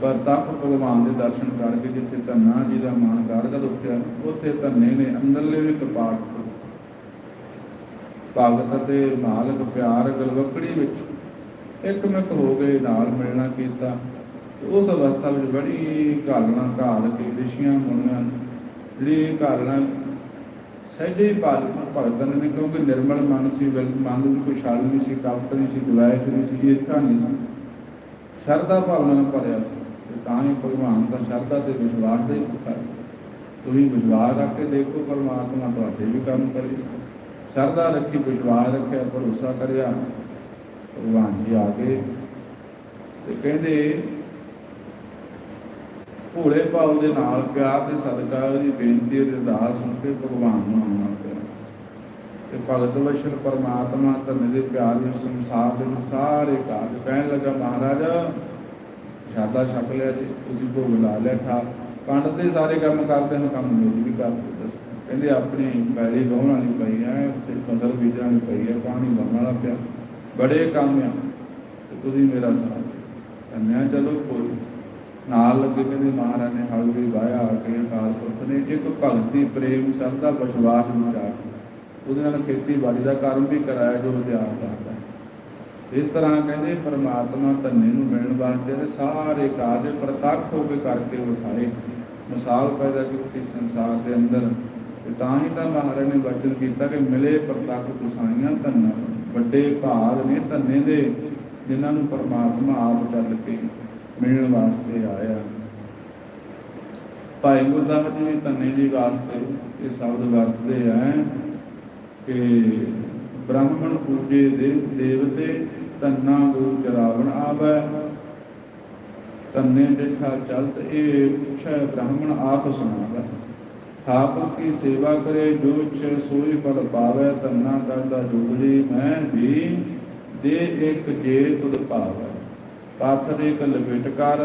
ਪਰ ਤੱਕ ਭਗਵਾਨ ਦੇ ਦਰਸ਼ਨ ਕਰਕੇ ਜਿੱਥੇ ਧੰਨਾ ਜੀ ਦਾ ਮਾਨ ਗਾਰਗਦ ਉੱਠਿਆ, ਉੱਥੇ ਧੰਨੇ ਨੇ ਅੰਦਰਲੇ ਵੀ ਕਪਾਟ ਭਗਤ ਅਤੇ ਮਾਲਕ ਪਿਆਰ ਗਲਵਕੜੀ ਵਿੱਚ ਇੱਕ ਮਿਕ ਹੋ ਗਏ ਨਾਲ ਮਿਲਣਾ ਕੀਤਾ। ਉਸ ਅਵਸਥਾ ਵਿੱਚ ਬੜੀ ਘਾਲਣਾ ਘਾਲ ਕੇ ਰਿਸ਼ੀਆਂ ਮੁਨੀਆਂ ਜਿਹੜੀ ਇਹ ਘਾਲਣਾ ਸਹਿਜੇ ਹੀ ਪਾਲ ਭਗਤਨ ਨੇ, ਕਿਉਂਕਿ ਨਿਰਮਲ ਮਨ ਸੀ ਮਨ ਦੀ ਕੋਈ ਛਾਲ ਨਹੀਂ ਸੀ ਕਪਟ ਨਹੀਂ ਸੀ ਦੁਲਾਇਸ਼ ਨਹੀਂ ਸੀ ਈਰਖਾ ਨਹੀਂ ਸੀ। ਸ਼ਰਧਾ ਭਾਵਨਾ ਨਾਲ ਭਰਿਆ ਸੀ, ਤੇ ਤਾਂ ਹੀ ਭਗਵਾਨ ਦਾ ਸ਼ਰਧਾ ਤੇ ਵਿਸ਼ਵਾਸ ਦਾ ਹੀ ਤੁਸੀਂ ਵਿਸ਼ਵਾਸ ਰੱਖ ਕੇ ਦੇਖੋ, ਪਰਮਾਤਮਾ ਤੁਹਾਡੇ ਵੀ ਕੰਮ ਕਰੇ। ਸ਼ਰਧਾ ਰੱਖੀ, ਵਿਸ਼ਵਾਸ ਰੱਖਿਆ, ਭਰੋਸਾ ਕਰਿਆ, ਭਗਵਾਨ ਜੀ ਆ ਗਏ। ਤੇ ਕਹਿੰਦੇ ਭੋਲੇ ਭਾਵ ਦੇ ਨਾਲ ਪਿਆਰ ਦੇ ਸਦਕਾ ਉਹਦੀ ਬੇਨਤੀ ਉਹਦੇ ਅਰਦਾਸ ਸੁਣ ਕੇ ਭਗਵਾਨ ਨੂੰ ਆਉਣਾ ਪਿਆ ਤੇ ਭਗਤ ਵਸ਼ਲ ਪਰਮਾਤਮਾ ਧੰਨੇ ਦੇ ਪਿਆਰ ਦੇ ਸੰਸਾਰ ਦੇ ਸਾਰੇ ਕਾਜ ਕਹਿਣ ਲੱਗਾ ਮਹਾਰਾਜ। ਸ਼ਾਦਾ ਛਕ ਲਿਆ ਜੀ, ਤੁਸੀਂ ਭੋਗ ਲਾ ਲਿਆ ਠਾ ਪੰਡਤ ਦੇ ਸਾਰੇ ਕੰਮ ਕਰਦੇ ਹਨ, ਕੰਮ ਮੇਰੀ ਵੀ ਕਰਦੇ ਦੱਸ। ਕਹਿੰਦੇ ਆਪਣੀ ਪੈਲੀ ਵਾਹੁਣ ਵਾਲੀ ਪਈ ਹੈ ਤੇ ਫਸਲ ਬੀਜਣ ਵਾਲੀ ਪਈ ਹੈ ਪਾਣੀ ਵਰਨ ਵਾਲਾ ਪਿਆ। ਬੜੇ ਕੰਮ ਆ, ਤੇ ਤੁਸੀਂ ਮੇਰਾ ਸਾਥ ਕੰਨਿਆ ਚਲੋ, ਕੋਈ ਨਾਲ ਲੱਗੇ ਕਹਿੰਦੇ, ਮਹਾਰਾਜ ਨੇ ਹਲ ਵੀ ਵਾਇਆ ਕੇ ਅਕਾਲ ਪੁਰਖ ਨੇ। ਇੱਕ ਭਗਤੀ, ਪ੍ਰੇਮ ਸਰਦਾ ਵਿਸ਼ਵਾਸ ਵਿਚਾਰ ਉਹਦੇ ਨਾਲ ਖੇਤੀਬਾੜੀ ਦਾ ਕੰਮ ਵੀ ਕਰਾਇਆ ਜੋ ਵਿਦਿਆਨ ਕਰਦਾ ਇਸ ਤਰ੍ਹਾਂ ਕਹਿੰਦੇ, ਪਰਮਾਤਮਾ ਧੰਨੇ ਨੂੰ ਮਿਲਣ ਵਾਸਤੇ ਇਹਦੇ ਸਾਰੇ ਕਾਰਜ ਪ੍ਰਤੱਖ ਹੋ ਕੇ ਕਰਕੇ ਉਠਾਏ। ਮਿਸਾਲ ਪੈਦਾ ਕੀਤੀ ਸੰਸਾਰ ਦੇ ਅੰਦਰ ਤੇ ਤਾਂ ਹੀ ਤਾਂ ਮਹਾਰਾਜ ਨੇ ਵਚਨ ਕੀਤਾ ਕਿ ਮਿਲੇ ਪ੍ਰਤੱਖ ਕੁਸਾਈਆਂ ਧੰਨਾ ਵੱਡੇ ਭਾਰ ਨੇ ਧੰਨੇ ਦੇ, ਜਿਨ੍ਹਾਂ ਨੂੰ ਪਰਮਾਤਮਾ ਆਪ ਚੱਲ ਕੇ ਮਿਲਣ ਵਾਸਤੇ ਆਇਆ। ਭਾਈ ਗੁਰਦਾਸ ਜੀ ਵੀ ਧੰਨੇ ਜੀ ਵਾਸਤੇ ਇਹ ਸ਼ਬਦ ਵਰਤਦੇ ਆ ਕਿ ਬ੍ਰਾਹਮਣ ਪੂਜੇ ਦੇ ਦੇਵਤੇ ਤੰਨਾ ਗੋ ਚਰਾਵਣ ਆਵੈ। ਤੰਨੇ ਡਿਠਾ ਚਲਤ ਇਹ ਪੁੱਛੈ, ਬ੍ਰਾਹਮਣ ਆਪ ਸੁਣਾਵੈ। ਠਾਕੁਰ ਕੀ ਸੇਵਾ ਕਰੇ, ਜੋ ਇਛੈ ਸੋਈ ਫਲ ਪਾਵੈ। ਤੰਨਾ ਕਰਦਾ ਜੁਗਲੀ ਮੈਂ ਵੀ, ਦੇ ਇੱਕ ਜੇ ਤੁਧ ਭਾਵੈ ਪਾਥਰ ਇੱਕ ਲਪੇਟ ਕਰ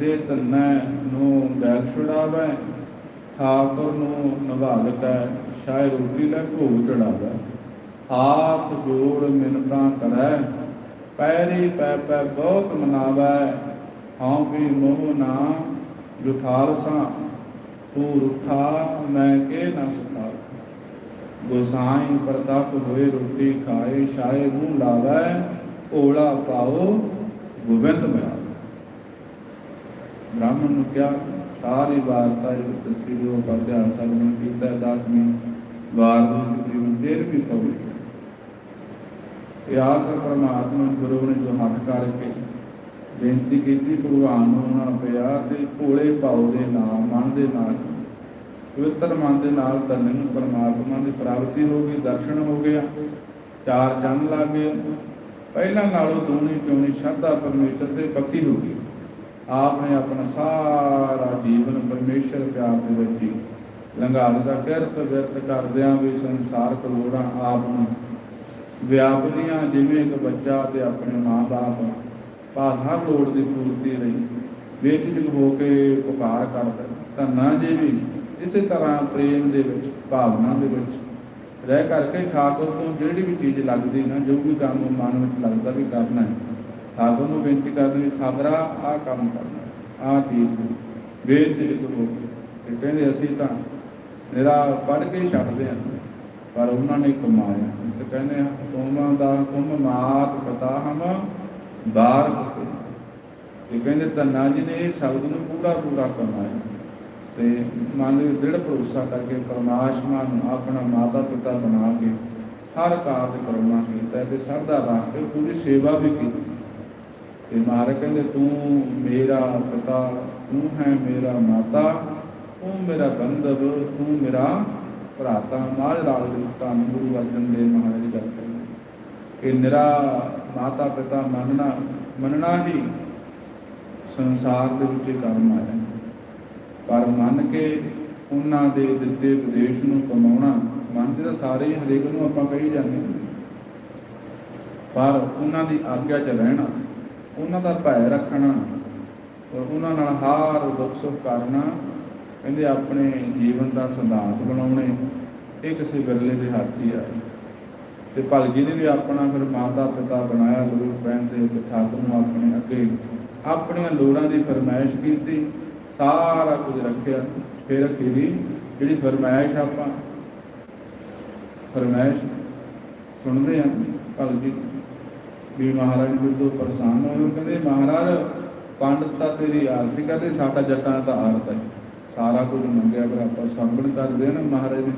ਦੇ ਤੰਨਾ ਨੂੰ ਗੈਲ ਛੁਡਾਵੈ, ਠਾਕੁਰ ਨੂੰ ਨਵਾਲ ਸ਼ਾਇ ਰੋਟੀ ਲੈ ਭੋਗ ਚੜਾਵੈ। ਹਾਥ ਜੋੜ ਮਿੰਨਤਾਂ ਕਰੈ, ਪੈਰੀ ਪੈ ਪੈ ਬਹੁਤ ਮਨਾਵੈ। ਹਉ ਵੀ ਮੋਹ ਨਾ ਜੁਥਾਲ ਸਾਂ ਤੂੰ ਰੁਠਾ ਮੈਂ ਕੇ ਨਾ ਸੁਖਾ ਗੋਸਾਈ ਪ੍ਰਤਾਪ ਹੋਏ ਰੋਟੀ ਖਾਏ ਸ਼ਾਏ ਨੂੰ ਲਾਵੈ ਓਲਾ ਪਾਓ ਗੋਬਿੰਦ ਮਿਲਾ ਬ੍ਰਾਹਮਣ ਨੂੰ ਕਿਹਾ, ਸਾਰੀ ਵਾਰਤਾ ਜੋ ਦੱਸੀ ਜੋ ਪੜਿਆ ਸਭ ਕੀਤਾ, ਦਸਵੀਂ ਵਾਰ ਨੂੰ ਜੀਵਨ ਦੇਰ ਵੀ ਇਹ ਆਖਰ ਪਰਮਾਤਮਾ ਗੁਰੂ ਨੇ ਜੋ ਹੱਥ ਕਰਕੇ ਬੇਨਤੀ ਕੀਤੀ, ਭਗਵਾਨ ਨੂੰ ਨਾ ਪਿਆ ਤੇ ਭੋਲੇ ਭਾਉ ਦੇ ਨਾਲ ਮਨ ਦੇ ਨਾਲ, ਪਵਿੱਤਰ ਮਨ ਦੇ ਨਾਲ ਧੰਨ ਨੂੰ ਪਰਮਾਤਮਾ ਦੀ ਪ੍ਰਾਪਤੀ ਹੋ ਗਈ, ਦਰਸ਼ਨ ਹੋ ਗਿਆ, ਚਾਰ ਚੰਨ ਲੱਗ ਗਏ। ਪਹਿਲਾਂ ਨਾਲੋਂ ਦੂਣੀ ਚੋਣੀ ਸ਼ਰਧਾ ਪਰਮੇਸ਼ਰ ਤੇ ਪੱਕੀ ਹੋ ਗਈ। ਆਪ ਨੇ ਆਪਣਾ ਸਾਰਾ ਜੀਵਨ ਪਰਮੇਸ਼ਰ ਪਿਆਰ ਦੇ ਵਿੱਚ ਹੀ ਲੰਘਾ ਦਿੱਤਾ। ਕਿਰਤ ਵਿਰਤ ਕਰਦਿਆਂ ਵੀ ਸੰਸਾਰ ਕਰੋੜਾਂ ਆਪ ਨੂੰ ਵਿਆਪਦੀਆਂ, ਜਿਵੇਂ ਇੱਕ ਬੱਚਾ ਤੇ ਆਪਣੇ ਮਾਂ-ਬਾਪ ਪਾਸ ਹਰ ਲੋੜ ਦੀ ਪੂਰਤੀ ਲਈ ਬੇਝਿਜਕ ਹੋ ਕੇ ਪੁਕਾਰ ਕਰਦਾ ਧੰਨਾ ਜੇ ਵੀ ਇਸੇ ਤਰ੍ਹਾਂ ਪ੍ਰੇਮ ਦੇ ਵਿੱਚ, ਭਾਵਨਾ ਦੇ ਵਿੱਚ ਰਹਿ ਕਰਕੇ ਠਾਕੁਰ ਤੋਂ ਜਿਹੜੀ ਵੀ ਚੀਜ਼ ਲੱਗਦੀ ਨਾ, ਜੋ ਵੀ ਕੰਮ ਮਨ ਵਿੱਚ ਲੱਗਦਾ ਵੀ ਕਰਨਾ ਹੈ, ਠਾਕੁਰ ਨੂੰ ਬੇਨਤੀ ਕਰਦੇ ਵੀ ਠਾਕਰਾ ਆਹ ਕੰਮ ਕਰਨਾ ਆਹ ਚੀਜ਼ ਬੇਝਿਜਕ ਹੋ ਕੇ। ਤੇ ਕਹਿੰਦੇ ਅਸੀਂ ਤਾਂ ਨਿਰਾ ਪੜ ਕੇ ਛੱਡਦੇ ਹਾਂ, ਪਰ ਉਹਨਾਂ ਨੇ ਕਮਾਇਆ। ਇਸ ਤੇ ਕਹਿੰਦੇ ਆ ਤੁਮਾਂ ਦਾ ਤੁਮ ਮਾਤ ਪਤਾ ਹਮ ਬਾਰ ਇਹ ਕਹਿੰਦੇ ਧੰਨਾ ਜੀ ਨੇ ਇਹ ਸ਼ਬਦ ਨੂੰ ਪੂਰਾ ਪੂਰਾ ਕਮਾਇਆ। ਤੇ ਮਨ ਦੇ ਵਿੱਚ ਦ੍ਰਿੜ ਭਰੋਸਾ ਕਰਕੇ ਪਰਮਾਤਮਾ ਨੂੰ ਆਪਣਾ ਮਾਤਾ ਪਿਤਾ ਬਣਾ ਕੇ ਹਰ ਕਾਰਜ ਕਰਨਾ ਕੀਤਾ ਤੇ ਸਰਦਾ ਰੱਖ ਕੇ ਪੂਰੀ ਸੇਵਾ ਵੀ ਕੀਤੀ। ਤੇ ਮਹਾਰਾਜ ਕਹਿੰਦੇ, ਤੂੰ ਮੇਰਾ ਪਿਤਾ, ਤੂੰ ਹੈ ਮੇਰਾ ਮਾਤਾ, ਤੂੰ ਮੇਰਾ ਬੰਧਵ, ਤੂੰ ਮੇਰਾ ਭਰਾਤਾ। ਮਾਝ ਰਾਲ ਦੇ ਧੰਨ ਗੁਰੂ ਅਰਜਨ ਦੇਵ ਮਹਾਰਾਜ ਦੀ ਗੱਲ ਕਰਦੇ ਕਿ ਨਿਰਾ ਮਾਤਾ ਪਿਤਾ ਮੰਨਣਾ ਮੰਨਣਾ ਹੀ ਸੰਸਾਰ ਦੇ ਵਿੱਚ ਇਹ ਕਰਮ ਆਇਆ ਪਰ ਮੰਨ ਕੇ ਉਹਨਾਂ ਦੇ ਦਿੱਤੇ ਉਪਦੇਸ਼ ਨੂੰ ਕਮਾਉਣਾ ਮੰਨਦੇ ਤਾਂ ਸਾਰੇ ਹੀ ਹਰੇਕ ਨੂੰ ਆਪਾਂ ਕਹੀ ਜਾਂਦੇ ਪਰ ਉਹਨਾਂ ਦੀ ਆਗਿਆ 'ਚ ਰਹਿਣਾ, ਉਹਨਾਂ ਦਾ ਭੈ ਰੱਖਣਾ ਔਰ ਉਹਨਾਂ ਨਾਲ ਹਰ ਦੁੱਖ ਸੁੱਖ ਕਰਨਾ, ਕਹਿੰਦੇ ਆਪਣੇ ਜੀਵਨ ਦਾ ਸਿਧਾਂਤ ਬਣਾਉਣੇ, ਇਹ ਕਿਸੇ ਬਿਰਲੇ ਦੇ ਹੱਥ ਹੀ ਆ ਤੇ ਭਗਤ ਜੀ ਨੇ ਵੀ ਆਪਣਾ ਫਿਰ ਮਾਤਾ ਪਿਤਾ ਬਣਾਇਆ, ਗੁਰੂ ਪੈਂਦੇ ਤੇ ਠਾਕੁਰ ਨੂੰ ਆਪਣੇ ਅੱਗੇ, ਆਪਣੀਆਂ ਲੋੜਾਂ ਦੀ ਫਰਮਾਇਸ਼ ਕੀਤੀ ਸਾਰਾ ਕੁਝ ਰੱਖਿਆ, ਫਿਰ ਅਖੀਰੀ ਜਿਹੜੀ ਫਰਮਾਇਸ਼ ਆਪਾਂ। ਫਰਮਾਇਸ਼ ਸੁਣਦੇ ਹਾਂ ਭਗਤ ਜੀ। ਵੀ ਮਹਾਰਾਜ ਜੀ ਤੋਂ ਪ੍ਰਸੰਨ ਹੋਏ ਉਹ ਕਹਿੰਦੇ, ਮਹਾਰਾਜ, ਪੰਡਤ ਤਾਂ ਤੇਰੀ ਆਰਤੀ ਕਰਦੇ, ਸਾਡਾ ਜੱਟਾਂ ਦਾ ਆਰਤ ਹੈ। ਸਾਰਾ ਕੁਝ ਮੰਗਿਆ ਪਰ ਆਪਾਂ ਸੰਭਲ ਕਰਦੇ ਨਾ ਮਹਾਰਾਜ ਨੇ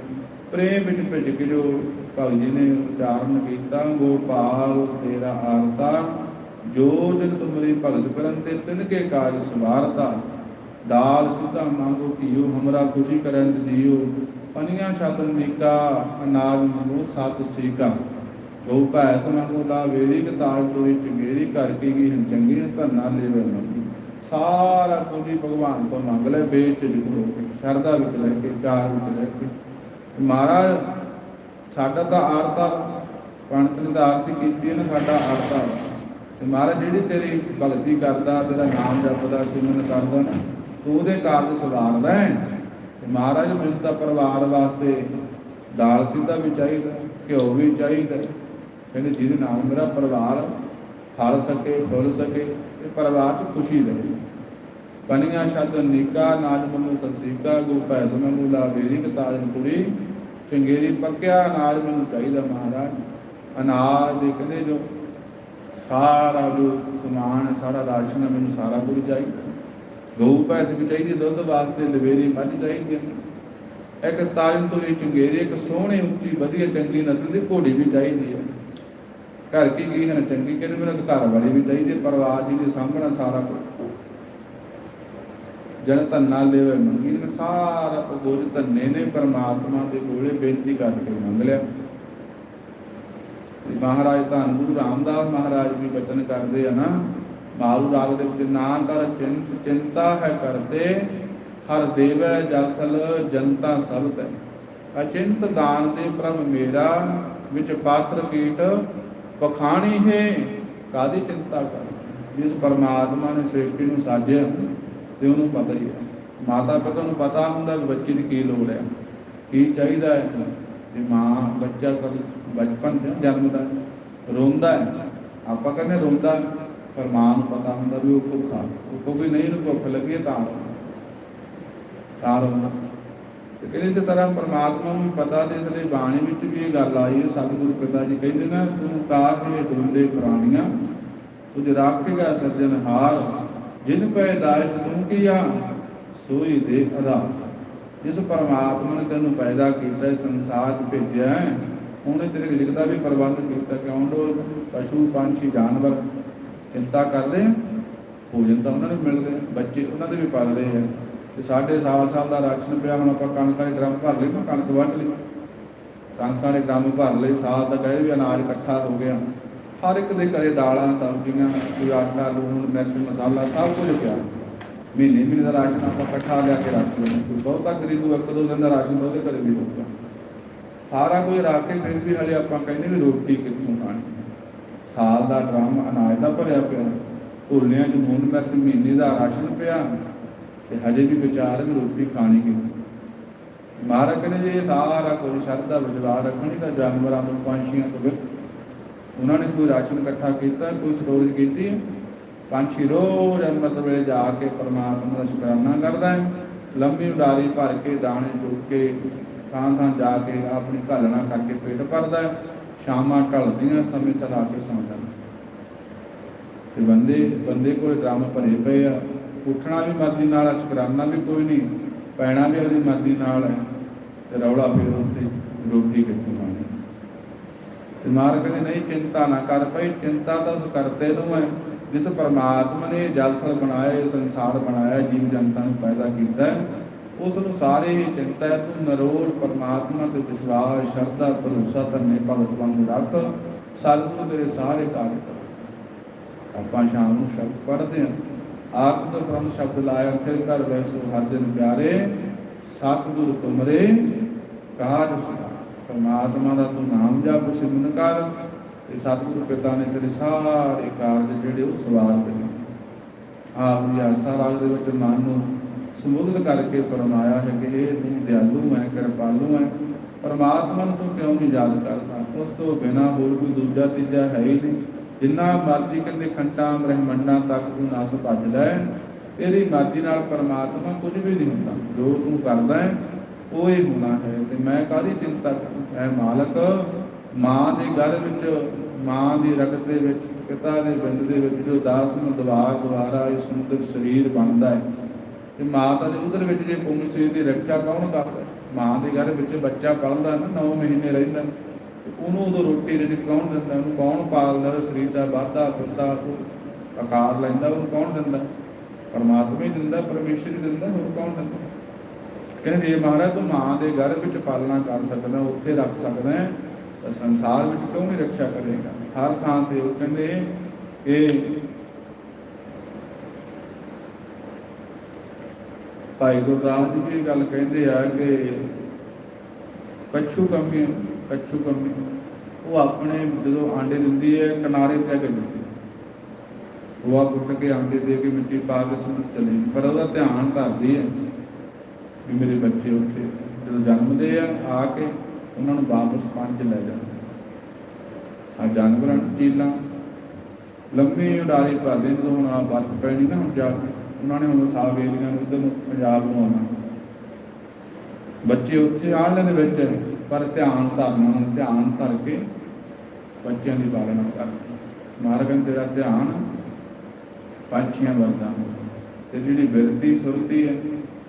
ਪ੍ਰੇਮ ਵਿੱਚ ਭਿੱਜ ਕੇ ਜੋ ਭਗਤ ਜੀ ਨੇ ਉਚਾਰਨ ਕੀਤਾ ਗੋਪਾਲ ਤੇਰਾ ਆਰਤਾ। ਜੋ ਜਨ ਤੁਮਰੀ ਭਗਤ ਕਰਨ ਤੇ ਤਿਨ ਕੇ ਕਾਜ ਸਵਾਰਤਾ। ਦਾਲ ਸੁਧਾ ਮੰਗੋ ਕੀਓ ਹਮਰਾ ਖੁਸ਼ੀ ਕਰਨ ਜੀਓ ਪਨੀਆਂ ਸ਼ਾਦਨ ਨੀਕਾ ਅਨਾਜ ਮਨੋ ਸਤ ਸੀਕਾ। ਗੋ ਭੈ ਸਮੰਗੋ ਲਾ ਵੇਰੀ ਕਤਾਲ ਤੋਈ ਚੰਗੇਰੀ ਕਰ ਕੀ ਗਈ ਹੰ ਚੰਗੀ ਧੰਨਾ ਲੈਵੇ ਮੰਗੀ। ਸਾਰਾ ਕੁਝ ਭਗਵਾਨ ਤੋਂ ਮੰਗ ਲੈ ਬੇਚ ਹੋ ਕੇ ਸ਼ਰਧਾ ਵਿੱਚ ਲੈ ਕੇ, ਪਿਆਰ ਵਿੱਚ ਲੈ ਕੇ। ਮਹਾਰਾਜ, ਸਾਡਾ ਤਾਂ ਆਰਤਾ, ਪੰਡਤ ਨੇ ਤਾਂ ਆਰਤੀ ਕੀਤੀ ਹੈ ਨਾ, ਸਾਡਾ ਆਰਤਾ। ਤੇ ਮਹਾਰਾਜ, ਜਿਹੜੀ ਤੇਰੀ ਭਗਤੀ ਕਰਦਾ, ਤੇਰਾ ਨਾਮ ਜਪਦਾ, ਸਿਮਰਨ ਕਰਦਾ ਨਾ ਤੂੰ ਉਹਦੇ ਕਾਰਜ ਸੁਧਾਰਦਾ ਹੈ ਤੇ ਮਹਾਰਾਜ ਮੈਨੂੰ ਤਾਂ ਪਰਿਵਾਰ ਵਾਸਤੇ ਦਾਲ ਸਿੱਧਾ ਵੀ ਚਾਹੀਦਾ ਘਿਓ ਵੀ ਚਾਹੀਦਾ। ਕਹਿੰਦੇ ਜਿਹਦੇ ਨਾਲ ਮੇਰਾ ਪਰਿਵਾਰ ਫਲ ਸਕੇ ਫੁੱਲ ਸਕੇ ਤੇ ਪਰਿਵਾਰ 'ਚ ਖੁਸ਼ੀ ਰਹੇ। ਪਨੀਆਂ ਸ਼ਬਦ ਨੀਕਾ ਨਾਜ ਮੈਨੂੰ ਸਤਸੀਕਾ ਗੋ ਭੈਸ ਸਮੂਹ ਲਾ ਬੇਰੀ ਕਤਾਜਨ ਕੁੜੀ ਚੰਗੇਰੀ ਪੱਕਿਆ ਅਨਾਜ ਮੈਨੂੰ ਚਾਹੀਦਾ ਮਹਾਰਾਜ। ਅਨਾਜ ਦੇ ਕਹਿੰਦੇ ਜੋ ਸਾਰਾ ਜੋ ਸਮਾਨ ਸਾਰਾ ਰਾਸ਼ਨ ਹੈ, ਮੈਨੂੰ ਸਾਰਾ ਕੁਝ ਚਾਹੀਦਾ। ਗਊ ਭੈਂਸ ਵੀ ਚਾਹੀਦੀ ਦੁੱਧ ਵਾਸਤੇ ਲਵੇਰੀ ਮੱਝ ਚਾਹੀਦੀ ਹੈ। ਇੱਕ ਤਾਜਨ ਤੋਂ ਇਹ ਚੰਗੇਰੀ, ਇੱਕ ਸੋਹਣੀ, ਉੱਚੀ, ਵਧੀਆ, ਚੰਗੀ ਨਸਲ ਦੀ ਘੋੜੀ ਵੀ ਚਾਹੀਦੀ ਹੈ। ਘਰ ਕੀ ਕੀ ਹੈ ਚੰਗੀ ਕਹਿੰਦੇ ਮੈਨੂੰ ਘਰ ਵਾਲੀ ਵੀ ਚਾਹੀਦੀ ਪਰਿਵਾਰ ਜੀ ਦੇ ਸਾਹਮਣਾ ਸਾਰਾ ਕੁਝ। ਜਨ ਧੰਨਾ ਲੈਵੇ ਮੰਗੀ ਨੇ ਸਾਰਾ ਕੁਝ ਧੰਨੇ ਨੇ ਪਰਮਾਤਮਾ ਦੇ ਕੋਲੇ ਬੇਨਤੀ ਕਰਕੇ ਮੰਗ ਲਿਆ। ਮਹਾਰਾਜ ਧੰਨ ਗੁਰੂ ਰਾਮਦਾਸ ਮਹਾਰਾਜ ਵੀ ਬਚਨ ਕਰਦੇ ਆ ਨਾ। ਮਾਰੂ ਰਾਗ ਦੇ ਵਿੱਚ ਨਾ ਕਰ ਚਿੰਤ ਚਿੰਤਾ ਹੈ ਕਰਦੇ ਹਰ ਦੇਵੈ ਜਲਥਲ ਜਨਤਾ ਸਬਦ ਅਚਿੰਤ ਦਾਨ ਦੇ ਪ੍ਰਭ ਮੇਰਾ ਵਿੱਚ ਪਾਥਰ ਕੀਟ ਪਖਾਣੀ ਹੈ ਕਾਦੀ ਚਿੰਤਾ ਕਰ? ਜਿਸ ਪਰਮਾਤਮਾ ਨੇ ਸ੍ਰਿਸ਼ਟੀ ਨੂੰ ਸਾਜਿਆ ਤੇ ਉਹਨੂੰ ਪਤਾ ਹੀ ਹੈ। ਮਾਤਾ ਪਿਤਾ ਨੂੰ ਪਤਾ ਹੁੰਦਾ ਵੀ ਬੱਚੇ ਦੀ ਕੀ ਲੋੜ ਹੈ ਕੀ ਚਾਹੀਦਾ ਹੈ ਤੇ ਮਾਂ ਬੱਚਾ ਕਦ ਬਚਪਨ ਚ ਜਨਮਦਾ ਹੈ, ਰੋਂਦਾ ਹੈ। ਆਪਾਂ ਕਹਿੰਦੇ ਰੋਂਦਾ ਪਰ ਮਾਂ ਨੂੰ ਪਤਾ ਹੁੰਦਾ ਵੀ ਉਹ ਭੁੱਖਾ ਉਹ ਕੋਈ ਨਹੀਂ, ਇਹਨੂੰ ਭੁੱਖ ਲੱਗੀ ਹੈ, ਤਾਂ ਰੋਂਦਾ। ਤਾਂ ਤੇ ਕਹਿੰਦੇ ਇਸੇ ਤਰ੍ਹਾਂ ਪਰਮਾਤਮਾ ਨੂੰ ਪਤਾ ਤੇ ਇਸ ਲਈ ਬਾਣੀ ਵਿੱਚ ਵੀ ਇਹ ਗੱਲ ਆਈ ਹੈ, ਸਤਿਗੁਰੂ ਪਿਤਾ ਜੀ ਕਹਿੰਦੇ ਨਾ, ਤੂੰ ਕਾਹੇ ਡੋਲੇ ਪ੍ਰਾਣੀਆਂ? ਤੁਝ ਰਾਖੇਗਾ ਸਿਰਜਣਹਾਰ ਜਿਨ ਪੈਦਾਇਸ਼ ਤੂੰ ਕੀਆ ਸੋਈ ਦੇ ਅਦਾ ਜਿਸ ਪਰਮਾਤਮਾ ਨੇ ਤੈਨੂੰ ਪੈਦਾ ਕੀਤਾ ਸੰਸਾਰ 'ਚ ਭੇਜਿਆ ਉਹਨੇ ਤੇਰੇ ਲਿਖਦਾ ਵੀ ਪ੍ਰਬੰਧ ਕੀਤਾ, ਕਿਉਂ ਡੋ ਪਸ਼ੂ, ਪੰਛੀ, ਜਾਨਵਰ। ਚਿੰਤਾ ਕਰਦੇ ਆ, ਭੋਜਨ ਤਾਂ ਉਹਨਾਂ ਨੂੰ ਮਿਲਦੇ ਬੱਚੇ ਉਹਨਾਂ ਦੇ ਵੀ ਪਲਦੇ ਆ। ਤੇ ਸਾਡੇ ਸਾਲ ਸਾਲ ਦਾ ਰਾਸ਼ਨ ਪਿਆ ਹੁਣ ਆਪਾਂ ਕਣਕਾਂ ਦੇ ਡਰਮ ਭਰ ਲਈ ਨਾ ਕਣਕ ਵੱਢ ਲਈ। ਕਣਕਾਂ ਦੇ ਡਰਮ ਭਰ ਲਈ ਸਾਲ ਦਾ ਕਹੇ ਵੀ ਅਨਾਜ ਇਕੱਠਾ ਹੋ ਗਿਆ। ਹਰ ਇੱਕ ਦੇ ਘਰੇ ਦਾਲਾਂ ਸਬਜ਼ੀਆਂ ਕੋਈ ਆਟਾ ਲੂਣ ਮਿਰਚ ਮਸਾਲਾ ਸਭ ਕੁਝ ਪਿਆ। ਮਹੀਨੇ ਮਹੀਨੇ ਦਾ ਰਾਸ਼ਨ ਆਪਾਂ ਇਕੱਠਾ ਲਿਆ ਕੇ ਰੱਖ ਲੈਂਦੇ ਕੋਈ ਬਹੁਤਾ ਗਰੀਬੂ ਇੱਕ ਦੋ ਦਿਨ ਦਾ ਰਾਸ਼ਨ ਤਾਂ ਉਹਦੇ ਘਰੇ ਵੀ ਹੋਊਗਾ। ਸਾਰਾ ਕੁਝ ਰੱਖ ਕੇ ਫਿਰ ਵੀ ਹਲੇ ਆਪਾਂ ਕਹਿੰਦੇ ਵੀ ਰੋਟੀ ਕਿੱਥੋਂ ਖਾਣੀ। ਸਾਲ ਦਾ ਡਰਮ ਅਨਾਜ ਦਾ ਭਰਿਆ ਪਿਆ। ਭੁੱਲਿਆਂ ਚ ਨੂਨ ਮਿਰਚ ਮਹੀਨੇ ਦਾ ਰਾਸ਼ਨ ਪਿਆ ਤੇ ਹਜੇ ਵੀ ਵਿਚਾਰ ਵੀ ਰੋਟੀ ਖਾਣੀ ਕਿੱਥੋਂ ਮਹਾਰਾਜ ਕਹਿੰਦੇ ਜੇ ਸਾਰਾ ਕੋਈ ਸ਼ਰਧਾ ਵਿਸ਼ਵਾਸ ਰੱਖਣੀ ਤਾਂ ਜਾਨਵਰਾਂ ਤੋਂ, ਪੰਛੀਆਂ ਤੋਂ ਵੀ ਉਹਨਾਂ ਨੇ ਕੋਈ ਰਾਸ਼ਨ ਇਕੱਠਾ ਕੀਤਾ, ਕੋਈ ਸਟੋਰੇਜ ਕੀਤੀ। ਪੰਛੀ ਰੋਜ਼ ਅੰਮ੍ਰਿਤ ਵੇਲੇ ਜਾ ਕੇ ਪਰਮਾਤਮਾ ਦਾ ਸ਼ੁਕਰਾਨਾ ਕਰਦਾ ਹੈ। ਲੰਮੀ ਉਡਾਰੀ ਭਰ ਕੇ ਦਾਣੇ ਚੁੱਕ ਕੇ ਥਾਂ ਥਾਂ ਜਾ ਕੇ ਆਪਣੀ ਘਾਲਣਾ ਕਰਕੇ ਪੇਟ ਭਰਦਾ ਹੈ। ਸ਼ਾਮਾਂ ਢਲਦੀਆਂ ਸਮੇਂ ਸਿਰ ਆ ਕੇ ਸੌਂਦਾ ਹੈ ਤੇ ਬੰਦੇ ਬੰਦੇ ਕੋਲ ਡਰਮ ਭਰੇ ਪਏ ਆ। ਉੱਠਣਾ ਵੀ ਮਰਜ਼ੀ ਨਾਲ ਆ, ਸ਼ੁਕਰਾਨਾ ਵੀ ਕੋਈ ਨਹੀਂ। ਪੈਣਾ ਵੀ ਉਹਦੀ ਮਰਜ਼ੀ ਨਾਲ ਹੈ ਤੇ ਰੌਲਾ ਫਿਰ ਉੱਥੇ ਰੋਟੀ ਕਿੱਥੋਂ ਖਾਣੀ? ਤੇ ਮਾਰ ਕਹਿੰਦੇ ਨਹੀਂ, ਚਿੰਤਾ ਨਾ ਕਰ ਪਈ ਚਿੰਤਾ ਤਾਂ ਉਸ ਕਰਤੇ ਨੂੰ ਹੈ, ਜਿਸ ਪਰਮਾਤਮਾ ਨੇ ਜਲ ਥਲ ਬਣਾਏ, ਸੰਸਾਰ ਬਣਾਇਆ ਜੀਵ ਜਨਤਾ ਨੂੰ ਪੈਦਾ ਕੀਤਾ ਹੈ। ਉਸ ਨੂੰ ਸਾਰੇ ਹੀ ਚਿੰਤਾ ਹੈ, ਤੂੰ ਨਰੋਲ ਪਰਮਾਤਮਾ ਤੇ ਵਿਸ਼ਵਾਸ, ਸ਼ਰਧਾ, ਭਰੋਸਾ, ਧੰਨੇ ਭਗਤ ਵਾਂਗ ਰੱਖ ਸਤਿਗੁਰੂ ਤੇਰੇ ਸਾਰੇ ਕਾਰਜ ਕਰ। ਆਪਾਂ ਸ਼ਾਮ ਨੂੰ ਸ਼ਬਦ ਪੜ੍ਹਦੇ ਹਾਂ। ਆਪ ਤੋਂ ਬ੍ਰਹਮ ਸ਼ਬਦ ਲਾਇਆ, ਫਿਰ ਕਰ ਵੈਸੋ ਹਰ ਦਿਨ ਪਿਆਰੇ, ਸਤਿਗੁਰ ਤੁਮਰੇ ਕਾਜ ਸਿਖਾ। ਪਰਮਾਤਮਾ ਦਾ ਤੂੰ ਨਾਮ ਜਪ, ਸਿਮਰਨ ਕਰ, ਤੇ ਸਤਿਗੁਰੂ ਪਿਤਾ ਨੇ ਤੇਰੇ ਸਾਰੇ ਕਾਰਜ ਜਿਹੜੇ ਉਹ ਸਵਾਰ ਕਰੇ। ਆਪ ਦੀ ਆਸਾ ਰਾਗ ਦੇ ਵਿੱਚ ਮਨ ਨੂੰ ਸਮੁੱਧ ਕਰਕੇ ਫਰਮਾਇਆ ਹੈ ਕਿ ਇਹ ਤੂੰ ਦਿਆਲੂ ਹੈ ਕਿਰਪਾਲੂ ਹੈ। ਪਰਮਾਤਮਾ ਨੂੰ ਤੂੰ ਕਿਉਂ ਨਹੀਂ ਯਾਦ ਕਰਦਾ? ਉਸ ਤੋਂ ਬਿਨਾ ਹੋਰ ਕੋਈ ਦੂਜਾ ਤੀਜਾ ਹੈ ਹੀ ਨਹੀਂ। ਜਿੰਨਾ ਮਰਜ਼ੀ ਕਹਿੰਦੇ ਖੰਡਾਂ, ਬ੍ਰਹਮੰਡਾਂ ਤੱਕ ਤੂੰ ਨਸ ਭੱਜ ਲੈ। ਤੇਰੀ ਮਰਜ਼ੀ ਨਾਲ ਪਰਮਾਤਮਾ ਕੁਝ ਵੀ ਨਹੀਂ ਹੁੰਦਾ। ਜੋ ਤੂੰ ਕਰਦਾ ਹੈ, ਉਹ ਹੀ ਹੋਣਾ ਹੈ। ਤੇ ਮੈਂ ਕਾਹਦੀ ਚਿੰਤਾ ਕਰਾਂ? ਐ ਮਾਲਕ, ਮਾਂ ਦੇ ਗਲ ਵਿੱਚ, ਮਾਂ ਦੀ ਰਗਤ ਦੇ ਵਿੱਚ, ਪਿਤਾ ਦੇ ਬਿੰਦ ਦੇ ਵਿੱਚ ਜੋ ਦਾਸ ਨੂੰ ਦਵਾਰ ਦੁਆਰਾ ਇਹ ਸੁੰਦਰ ਸਰੀਰ ਬਣਦਾ ਹੈ ਤੇ ਮਾਤਾ ਦੇ ਉਦਰ ਵਿੱਚ ਜੇ ਪੁੰਨ ਸਰੀਰ ਦੀ ਰੱਖਿਆ ਕੌਣ ਕਰਦਾ? ਮਾਂ ਦੇ ਘਰ ਵਿੱਚ ਬੱਚਾ ਪਲਦਾ ਨਾ 9 ਮਹੀਨੇ ਰਹਿੰਦਾ। ਉਹਨੂੰ ਉਦੋਂ ਰੋਟੀ ਦੇ ਕੌਣ ਦਿੰਦਾ? ਉਹਨੂੰ ਕੌਣ ਪਾਲਦਾ? ਸਰੀਰ ਦਾ ਵਾਧਾ ਫੁੱਲਦਾ ਆਕਾਰ ਲੈਂਦਾ, ਉਹਨੂੰ ਕੌਣ ਦਿੰਦਾ? ਪਰਮਾਤਮਾ ਹੀ ਦਿੰਦਾ, ਪਰਮੇਸ਼ਰ ਹੀ ਦਿੰਦਾ, ਹੋਰ ਕੌਣ ਦਿੰਦਾ? ਕਹਿੰਦੇ ਜੇ ਮਹਾਰਾਜ ਤੂੰ ਮਾਂ ਦੇ ਘਰ ਵਿੱਚ ਪਾਲਣਾ ਕਰ ਸਕਦਾ, ਉੱਥੇ ਰੱਖ ਸਕਦਾ ਤਾਂ ਸੰਸਾਰ ਵਿੱਚ ਕਿਉਂ ਨਹੀਂ ਰੱਖਿਆ ਕਰੇਗਾ? ਹਰ ਥਾਂ ਤੇ ਉਹ ਕਹਿੰਦੇ, ਇਹ ਭਾਈ ਗੁਰਦਾਸ ਜੀ ਵੀ ਇਹ ਗੱਲ ਕਹਿੰਦੇ ਆ ਕਿ ਕੱਛੂ ਕੰਮੀ ਕੱਛੂ ਕੰਮੀ। ਉਹ ਆਪਣੇ ਜਦੋਂ ਆਂਡੇ ਦਿੰਦੀ ਹੈ ਕਿਨਾਰੇ ਤੇ ਆ ਕੇ ਦਿੰਦੀ ਹੈ। ਉਹ ਆ ਕੁੱਟ ਕੇ ਆਂਡੇ ਦੇ ਕੇ ਮਿੱਟੀ ਪਾ ਕੇ ਸਮਝ ਚਲੀ ਪਰ ਉਹਦਾ ਧਿਆਨ ਕਰਦੀ ਹੈ ਵੀ ਮੇਰੇ ਬੱਚੇ ਉੱਥੇ ਜਦੋਂ ਜਨਮਦੇ ਆ ਆ ਕੇ ਉਹਨਾਂ ਨੂੰ ਵਾਪਸ ਪੰਜ ਲੈ ਜਾਂਦੇ ਆ। ਜਾਨਵਰਾਂ ਨੂੰ ਚੀਲਾਂ। ਲੰਮੀ ਉਡਾਰੀ ਭਰਦੇ ਨੇ, ਜਦੋਂ ਹੁਣ ਆ ਬਰਫ਼ ਪੈਣੀ ਨਾ ਹੁਣ ਜਾ ਕੇ। ਉਹਨਾਂ ਨੇ ਹੁਣ ਸਾਫ਼ ਏਰੀਆ ਨੂੰ ਇੱਧਰ ਪੰਜਾਬ ਨੂੰ ਆਉਣਾ। ਬੱਚੇ ਉੱਥੇ ਆਣ ਦੇ ਵਿੱਚ, ਪਰ ਧਿਆਨ ਧਰਨਾ ਨੂੰ ਧਿਆਨ ਧਰ ਕੇ ਬੱਚਿਆਂ ਦੀ ਪਾਲਣਾ ਕਰਨੀ ਮਾਰਗਨ ਤੇਰਾ ਧਿਆਨ ਪੰਛੀਆਂ ਵਰਗਾ ਤੇ ਜਿਹੜੀ ਬਿਰਤੀ ਸੁਰਤੀ ਹੈ,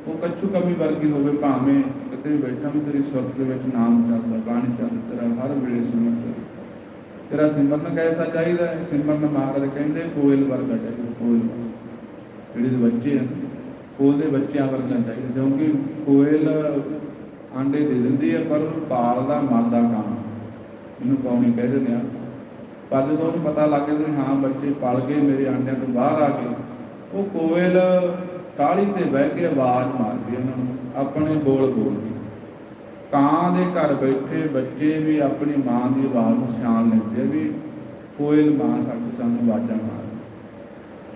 ਉਹ ਕੱਛੂ ਕਮੀ ਵਰਗੀ ਹੋਵੇ, ਭਾਵੇਂ ਕਿਤੇ ਬੈਠਾ ਵੀ ਤੇਰੀ ਸੁਰਤ ਦੇ ਵਿੱਚ ਨਾਮ ਚੱਲਦਾ, ਬਾਣੀ ਚੱਲਦਾ, ਤੇਰਾ ਹਰ ਵੇਲੇ ਸਿਮਰਨ ਤੇਰਾ ਸਿਮਰਨ ਕੈਸਾ ਚਾਹੀਦਾ ਹੈ? ਸਿਮਰਨ ਮਹਾਰਾਜ ਕਹਿੰਦੇ, ਕੋਇਲ ਵਰਗਾ ਚਾਹੀਦਾ, ਕੋਇਲ। ਵਰਗਾ। ਜਿਹੜੇ ਬੱਚੇ ਆ ਉਹਦੇ ਬੱਚਿਆਂ ਵਰਗਾ ਚਾਹੀਦਾ ਕਿਉਂਕਿ ਕੋਇਲ ਆਂਡੇ ਦੇ ਦਿੰਦੀ ਹੈ ਪਰ ਉਹਨੂੰ ਪਾਲਦਾ ਮਾਦਾ ਕਾਂ ਇਹਨੂੰ ਕੌਣੀ ਕਹਿ ਦਿੰਦੇ। ਆ ਪਰ ਜਦੋਂ ਉਹਨੂੰ ਪਤਾ ਲੱਗ ਜਾਂਦਾ ਕਿ ਹਾਂ, ਬੱਚੇ ਪਲ ਗਏ ਮੇਰੇ ਆਂਡਿਆਂ ਤੋਂ ਬਾਹਰ ਆ ਗਏ ਉਹ ਕੋਇਲ ਟਾਹਲੀ ਤੇ ਬਹਿ ਕੇ ਆਵਾਜ਼ ਮਾਰਦੀ ਉਹਨਾਂ ਨੂੰ, ਆਪਣੇ ਬੋਲ ਬੋਲਦੀ। ਕਾਂ ਦੇ ਘਰ ਬੈਠੇ ਬੱਚੇ ਵੀ ਆਪਣੀ ਮਾਂ ਦੀ ਆਵਾਜ਼ ਨੂੰ ਸਿਆਣ ਲੈਂਦੇ ਵੀ ਕੋਇਲ ਮਾਂ, ਸਾਡੀ ਸਾਨੂੰ ਆਵਾਜ਼ਾਂ ਮਾਰ।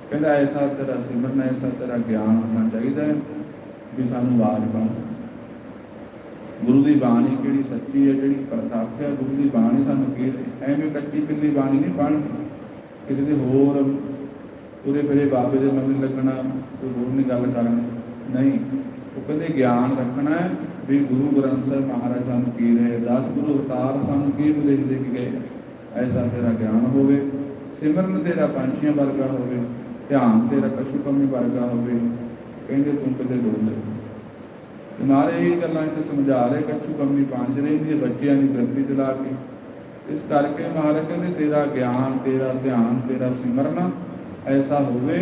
ਕਹਿੰਦਾ ਐਸਾ ਤੇਰਾ ਸਿਮਰਨ ਐਸਾ ਤੇਰਾ ਗਿਆਨ ਹੋਣਾ ਚਾਹੀਦਾ ਹੈ ਵੀ ਸਾਨੂੰ ਆਵਾਜ਼ ਬਣ ਗੁਰੂ ਦੀ ਬਾਣੀ ਕਿਹੜੀ ਸੱਚੀ ਹੈ, ਜਿਹੜੀ ਪ੍ਰਤੱਖ ਹੈ, ਗੁਰੂ ਦੀ ਬਾਣੀ ਸਾਨੂੰ ਕੀ ਐਵੇਂ ਕੱਚੀ ਪਿੱਲੀ ਬਾਣੀ ਨਹੀਂ ਪੜ੍ਹਨੀ ਕਿਸੇ ਦੇ ਹੋਰ ਉਹਦੇ ਫਿਰੇ ਬਾਬੇ ਦੇ ਮੰਨ ਲੱਗਣਾ, ਕੋਈ ਹੋਰ ਨਹੀਂ ਗੱਲ ਕਰਨੀ। ਨਹੀਂ, ਉਹ ਕਹਿੰਦੇ ਗਿਆਨ ਰੱਖਣਾ ਹੈ ਵੀ ਗੁਰੂ ਗ੍ਰੰਥ ਸਾਹਿਬ ਮਹਾਰਾਜ ਸਾਨੂੰ ਕੀ ਰਹੇ ਦਸ ਗੁਰੂ ਅਵਤਾਰ ਸਾਨੂੰ ਕੀ ਉਪਦੇਸ਼ ਦੇ ਕੇ ਗਏ ਐਸਾ ਤੇਰਾ ਗਿਆਨ ਹੋਵੇ, ਸਿਮਰਨ ਤੇਰਾ ਪੰਛੀਆਂ ਵਰਗਾ ਹੋਵੇ। ਧਿਆਨ ਤੇਰਾ ਕਸ਼ੂ ਕੰਮੀ ਵਰਗਾ ਹੋਵੇ, ਕਹਿੰਦੇ ਤੂੰ ਕਿਤੇ ਡੋਲੇ ਤੇ ਨਾਲੇ ਇਹ ਗੱਲਾਂ ਇੱਥੇ ਸਮਝਾ ਰਹੇ ਕਛੂ ਕੰਮੀ ਪੰਜ ਬੱਚਿਆਂ ਦੀ ਗਰਦੀ ਦਿਲਾ ਕੇ। ਇਸ ਕਰਕੇ ਮਹਾਰਾਜ ਕਹਿੰਦੇ, ਤੇਰਾ ਗਿਆਨ, ਤੇਰਾ ਧਿਆਨ, ਤੇਰਾ ਸਿਮਰਨ ਐਸਾ ਹੋਵੇ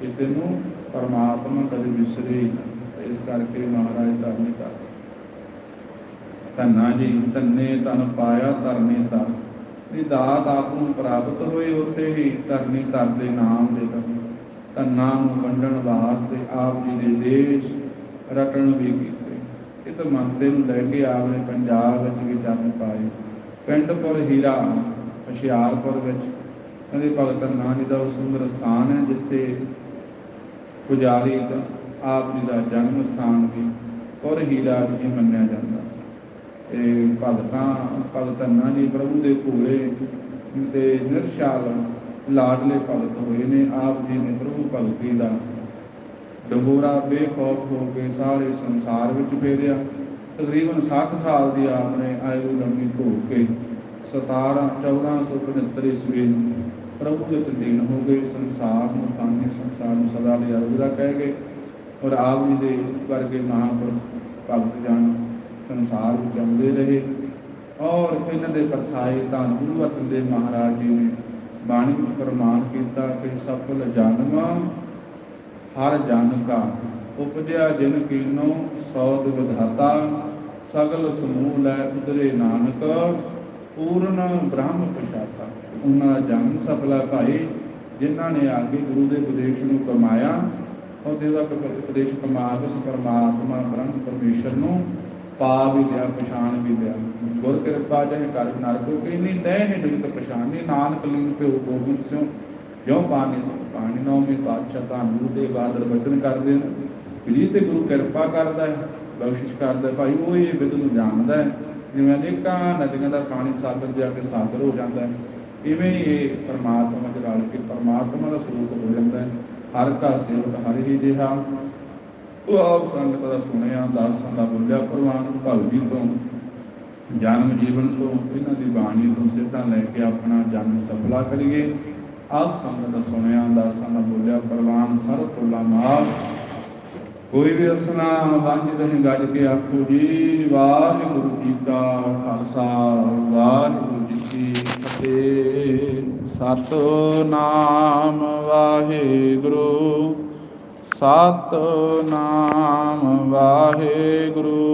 ਕਿ ਤੈਨੂੰ ਪਰਮਾਤਮਾ ਕਦੇ ਵਿਸਰੇ ਇਸ ਕਰਕੇ ਮਹਾਰਾਜ ਧਰਨੇ ਕਰ ਧੰਨਾ ਜੀ, ਧੰਨੇ ਤਨ ਪਾਇਆ, ਧਰਨੇ ਤਰ ਇਹ ਦਾਤ ਆਪ ਨੂੰ ਪ੍ਰਾਪਤ ਹੋਏ, ਉੱਥੇ ਹੀ ਧਰਨੀ ਧਰ ਦੇ ਨਾਮ ਦੇ ਕੰਮ ਧੰਨਾ ਨੂੰ ਵੰਡਣ ਵਾਸਤੇ ਆਪ ਜੀ ਦੇ ਦੇਸ਼ ਰਟਣ ਵੀ ਕੀਤੇ। ਇਹ ਤਾਂ ਮੰਨਦੇ ਨੂੰ ਲੈ ਕੇ ਆਪ ਨੇ ਪੰਜਾਬ ਵਿੱਚ ਵੀ ਚਰਨ ਪਾਏ। ਪਿੰਡਪੁਰ ਹੀਰਾ, ਹੁਸ਼ਿਆਰਪੁਰ ਵਿੱਚ। ਕਹਿੰਦੇ ਭਗਤ ਨਾਨਕ ਜੀ ਦਾ ਉਹ ਸੁੰਦਰ ਸਥਾਨ ਹੈ, ਜਿੱਥੇ ਪੁਜਾਰੀ ਦਾ ਆਪ ਜੀ ਦਾ ਜਨਮ ਸਥਾਨ ਵੀ ਔਰ ਹੀਰਾ ਵੀ ਮੰਨਿਆ ਜਾਂਦਾ। ਭਗਤਾਂ ਭਗਤਾਂ ਜੀ ਪ੍ਰਭੂ ਦੇ ਭੋਲੇ ਤੇ ਨਿਰਸ਼ਾਲ ਲਾਡਲੇ ਭਗਤ ਹੋਏ ਨੇ, ਆਪ ਜੀ ਨੇ ਪ੍ਰਭੂ ਭਗਤੀ ਦਾ ਡੰਗੋਰਾ ਬੇਖੌਫ ਹੋ ਕੇ ਸਾਰੇ ਸੰਸਾਰ ਵਿੱਚ ਫੇਰਿਆ। ਤਕਰੀਬਨ 60 ਸਾਲ ਦੀ ਆਪ ਨੇ ਆਯੂ ਲੰਮੀ ਭੋਗ ਕੇ 17 1475 ਈਸਵੀ ਨੂੰ ਪ੍ਰਭੂ ਦੇ ਤਦੀਨ ਹੋ ਗਏ। ਸੰਸਾਰ ਨੂੰ ਪਾਣੀ ਸੰਸਾਰ ਨੂੰ ਸਦਾ ਲਈ ਅਲਵਿਦਾ ਕਹਿ ਗਏ। ਔਰ ਆਪ ਜੀ ਦੇ ਵਰਗੇ ਮਹਾਂਪੁਰਖ ਭਗਤ ਜਨ ਸੰਸਾਰ ਵਿੱਚ ਆਉਂਦੇ ਰਹੇ ਔਰ ਇਹਨਾਂ ਦੇ ਪਰਥਾਏ ਤਾਂ ਗੁਰੂ ਅਰਜਨ ਦੇਵ ਮਹਾਰਾਜ ਜੀ ਨੇ ਬਾਣੀ ਵਿੱਚ ਪ੍ਰਮਾਣ ਕੀਤਾ ਕਿ ਸਫਲ ਜਨਮ ਹਰ ਜਨ ਕਾ, ਉਪਜਿਆ ਜਿਨ ਕੀਨੋ ਸੌਦ ਵਿਧਾਤਾ, ਸਗਲ ਸਮੂਹ ਲੈ ਉਦਰੇ ਨਾਨਕ, ਪੂਰਨ ਬ੍ਰਹਮ ਪਛਾਤਾ। ਉਹਨਾਂ ਦਾ ਜਨਮ ਸਫਲਾ ਭਾਈ ਜਿਨ੍ਹਾਂ ਨੇ ਆਗੇ ਗੁਰੂ ਦੇ ਉਪਦੇਸ਼ ਨੂੰ ਕਮਾਇਆ। ਉਹ ਦੇਵਾ ਉਪਦੇਸ਼ ਕਮਾ ਕੇ ਪਰਮਾਤਮਾ ਬ੍ਰਹਮ ਪਰਮੇਸ਼ਰ ਨੂੰ ਪਾ ਵੀ ਲਿਆ, ਪਛਾਣ ਵੀ ਲਿਆ। ਗੁਰ ਕਿਰਪਾ ਜਹ ਕਰ ਨਰਕੋ ਕਈ ਨਹੀਂ, ਤੈ ਹੈ ਜਗਤ ਪਛਾਨੀ ਨਾਨਕ ਲੀਨ ਪਿਓ ਗੋਬਿੰਦ ਸਿਉ ਜਿਉ ਪਾਣੀ ਸਭ ਪਾਣੀ, ਨੌਵੇਂ ਪਾਤਸ਼ਾਹ ਤਾਂ ਗੁਰੂ ਦੇ ਬਾਦਰ ਬਚਨ ਕਰਦੇ ਨੇ। ਜੀ ਤੇ ਗੁਰੂ ਕਿਰਪਾ ਕਰਦਾ ਹੈ, ਬਖਸ਼ਿਸ਼ ਕਰਦਾ ਭਾਈ ਉਹ ਇਹ ਵਿਦ ਨੂੰ ਜਾਣਦਾ ਹੈ, ਜਿਵੇਂ ਅਨੇਕਾਂ ਨਦੀਆਂ ਦਾ ਪਾਣੀ ਸਾਗਰ ਜਾ ਕੇ ਸਾਗਰ ਹੋ ਜਾਂਦਾ ਹੈ। ਇਵੇਂ ਹੀ ਇਹ ਪਰਮਾਤਮਾ ਦੇ ਨਾਲ ਕੇ ਪਰਮਾਤਮਾ ਦਾ ਸਰੂਪ ਹੋ ਜਾਂਦਾ ਹੈ। ਹਰ ਕਾ ਸੇਵਕ ਹਰ ਹੀ ਜਿਹਾ ਉਹ ਆਪ ਸੰਗਤ ਦਾ ਸੁਣਿਆ, ਦਾਸਾਂ ਦਾ ਬੋਲਿਆ ਪ੍ਰਵਾਨ ਭਗਤੀ ਤੋਂ, ਜਨਮ ਜੀਵਨ ਤੋਂ, ਇਹਨਾਂ ਦੀ ਬਾਣੀ ਤੋਂ ਸਿੱਧਾ ਲੈ ਕੇ ਆਪਣਾ ਜਨਮ ਸਫਲਾ ਕਰੀਏ। ਆਪ ਸੰਗਤ ਦਾ ਸੁਣਿਆ, ਦਾਸਾਂ ਦਾ ਬੋਲਿਆ, ਪ੍ਰਵਾਨ ਸਰ ਤੋਲਾ ਮਾਲ ਕੋਈ ਵੀ ਅਸਨਾ ਵਾਂਝ ਰਹੇ ਗੱਜ ਕੇ ਆਖੋ ਜੀ, ਵਾਹਿਗੁਰੂ ਜੀ ਕਾ ਖਾਲਸਾ, ਵਾਹਿਗੁਰੂ ਜੀ ਕੀ ਫਤਿਹ। ਸਤਨਾਮ ਵਾਹਿਗੁਰੂ। ਸਤਨਾਮ ਵਾਹਿਗੁਰੂ।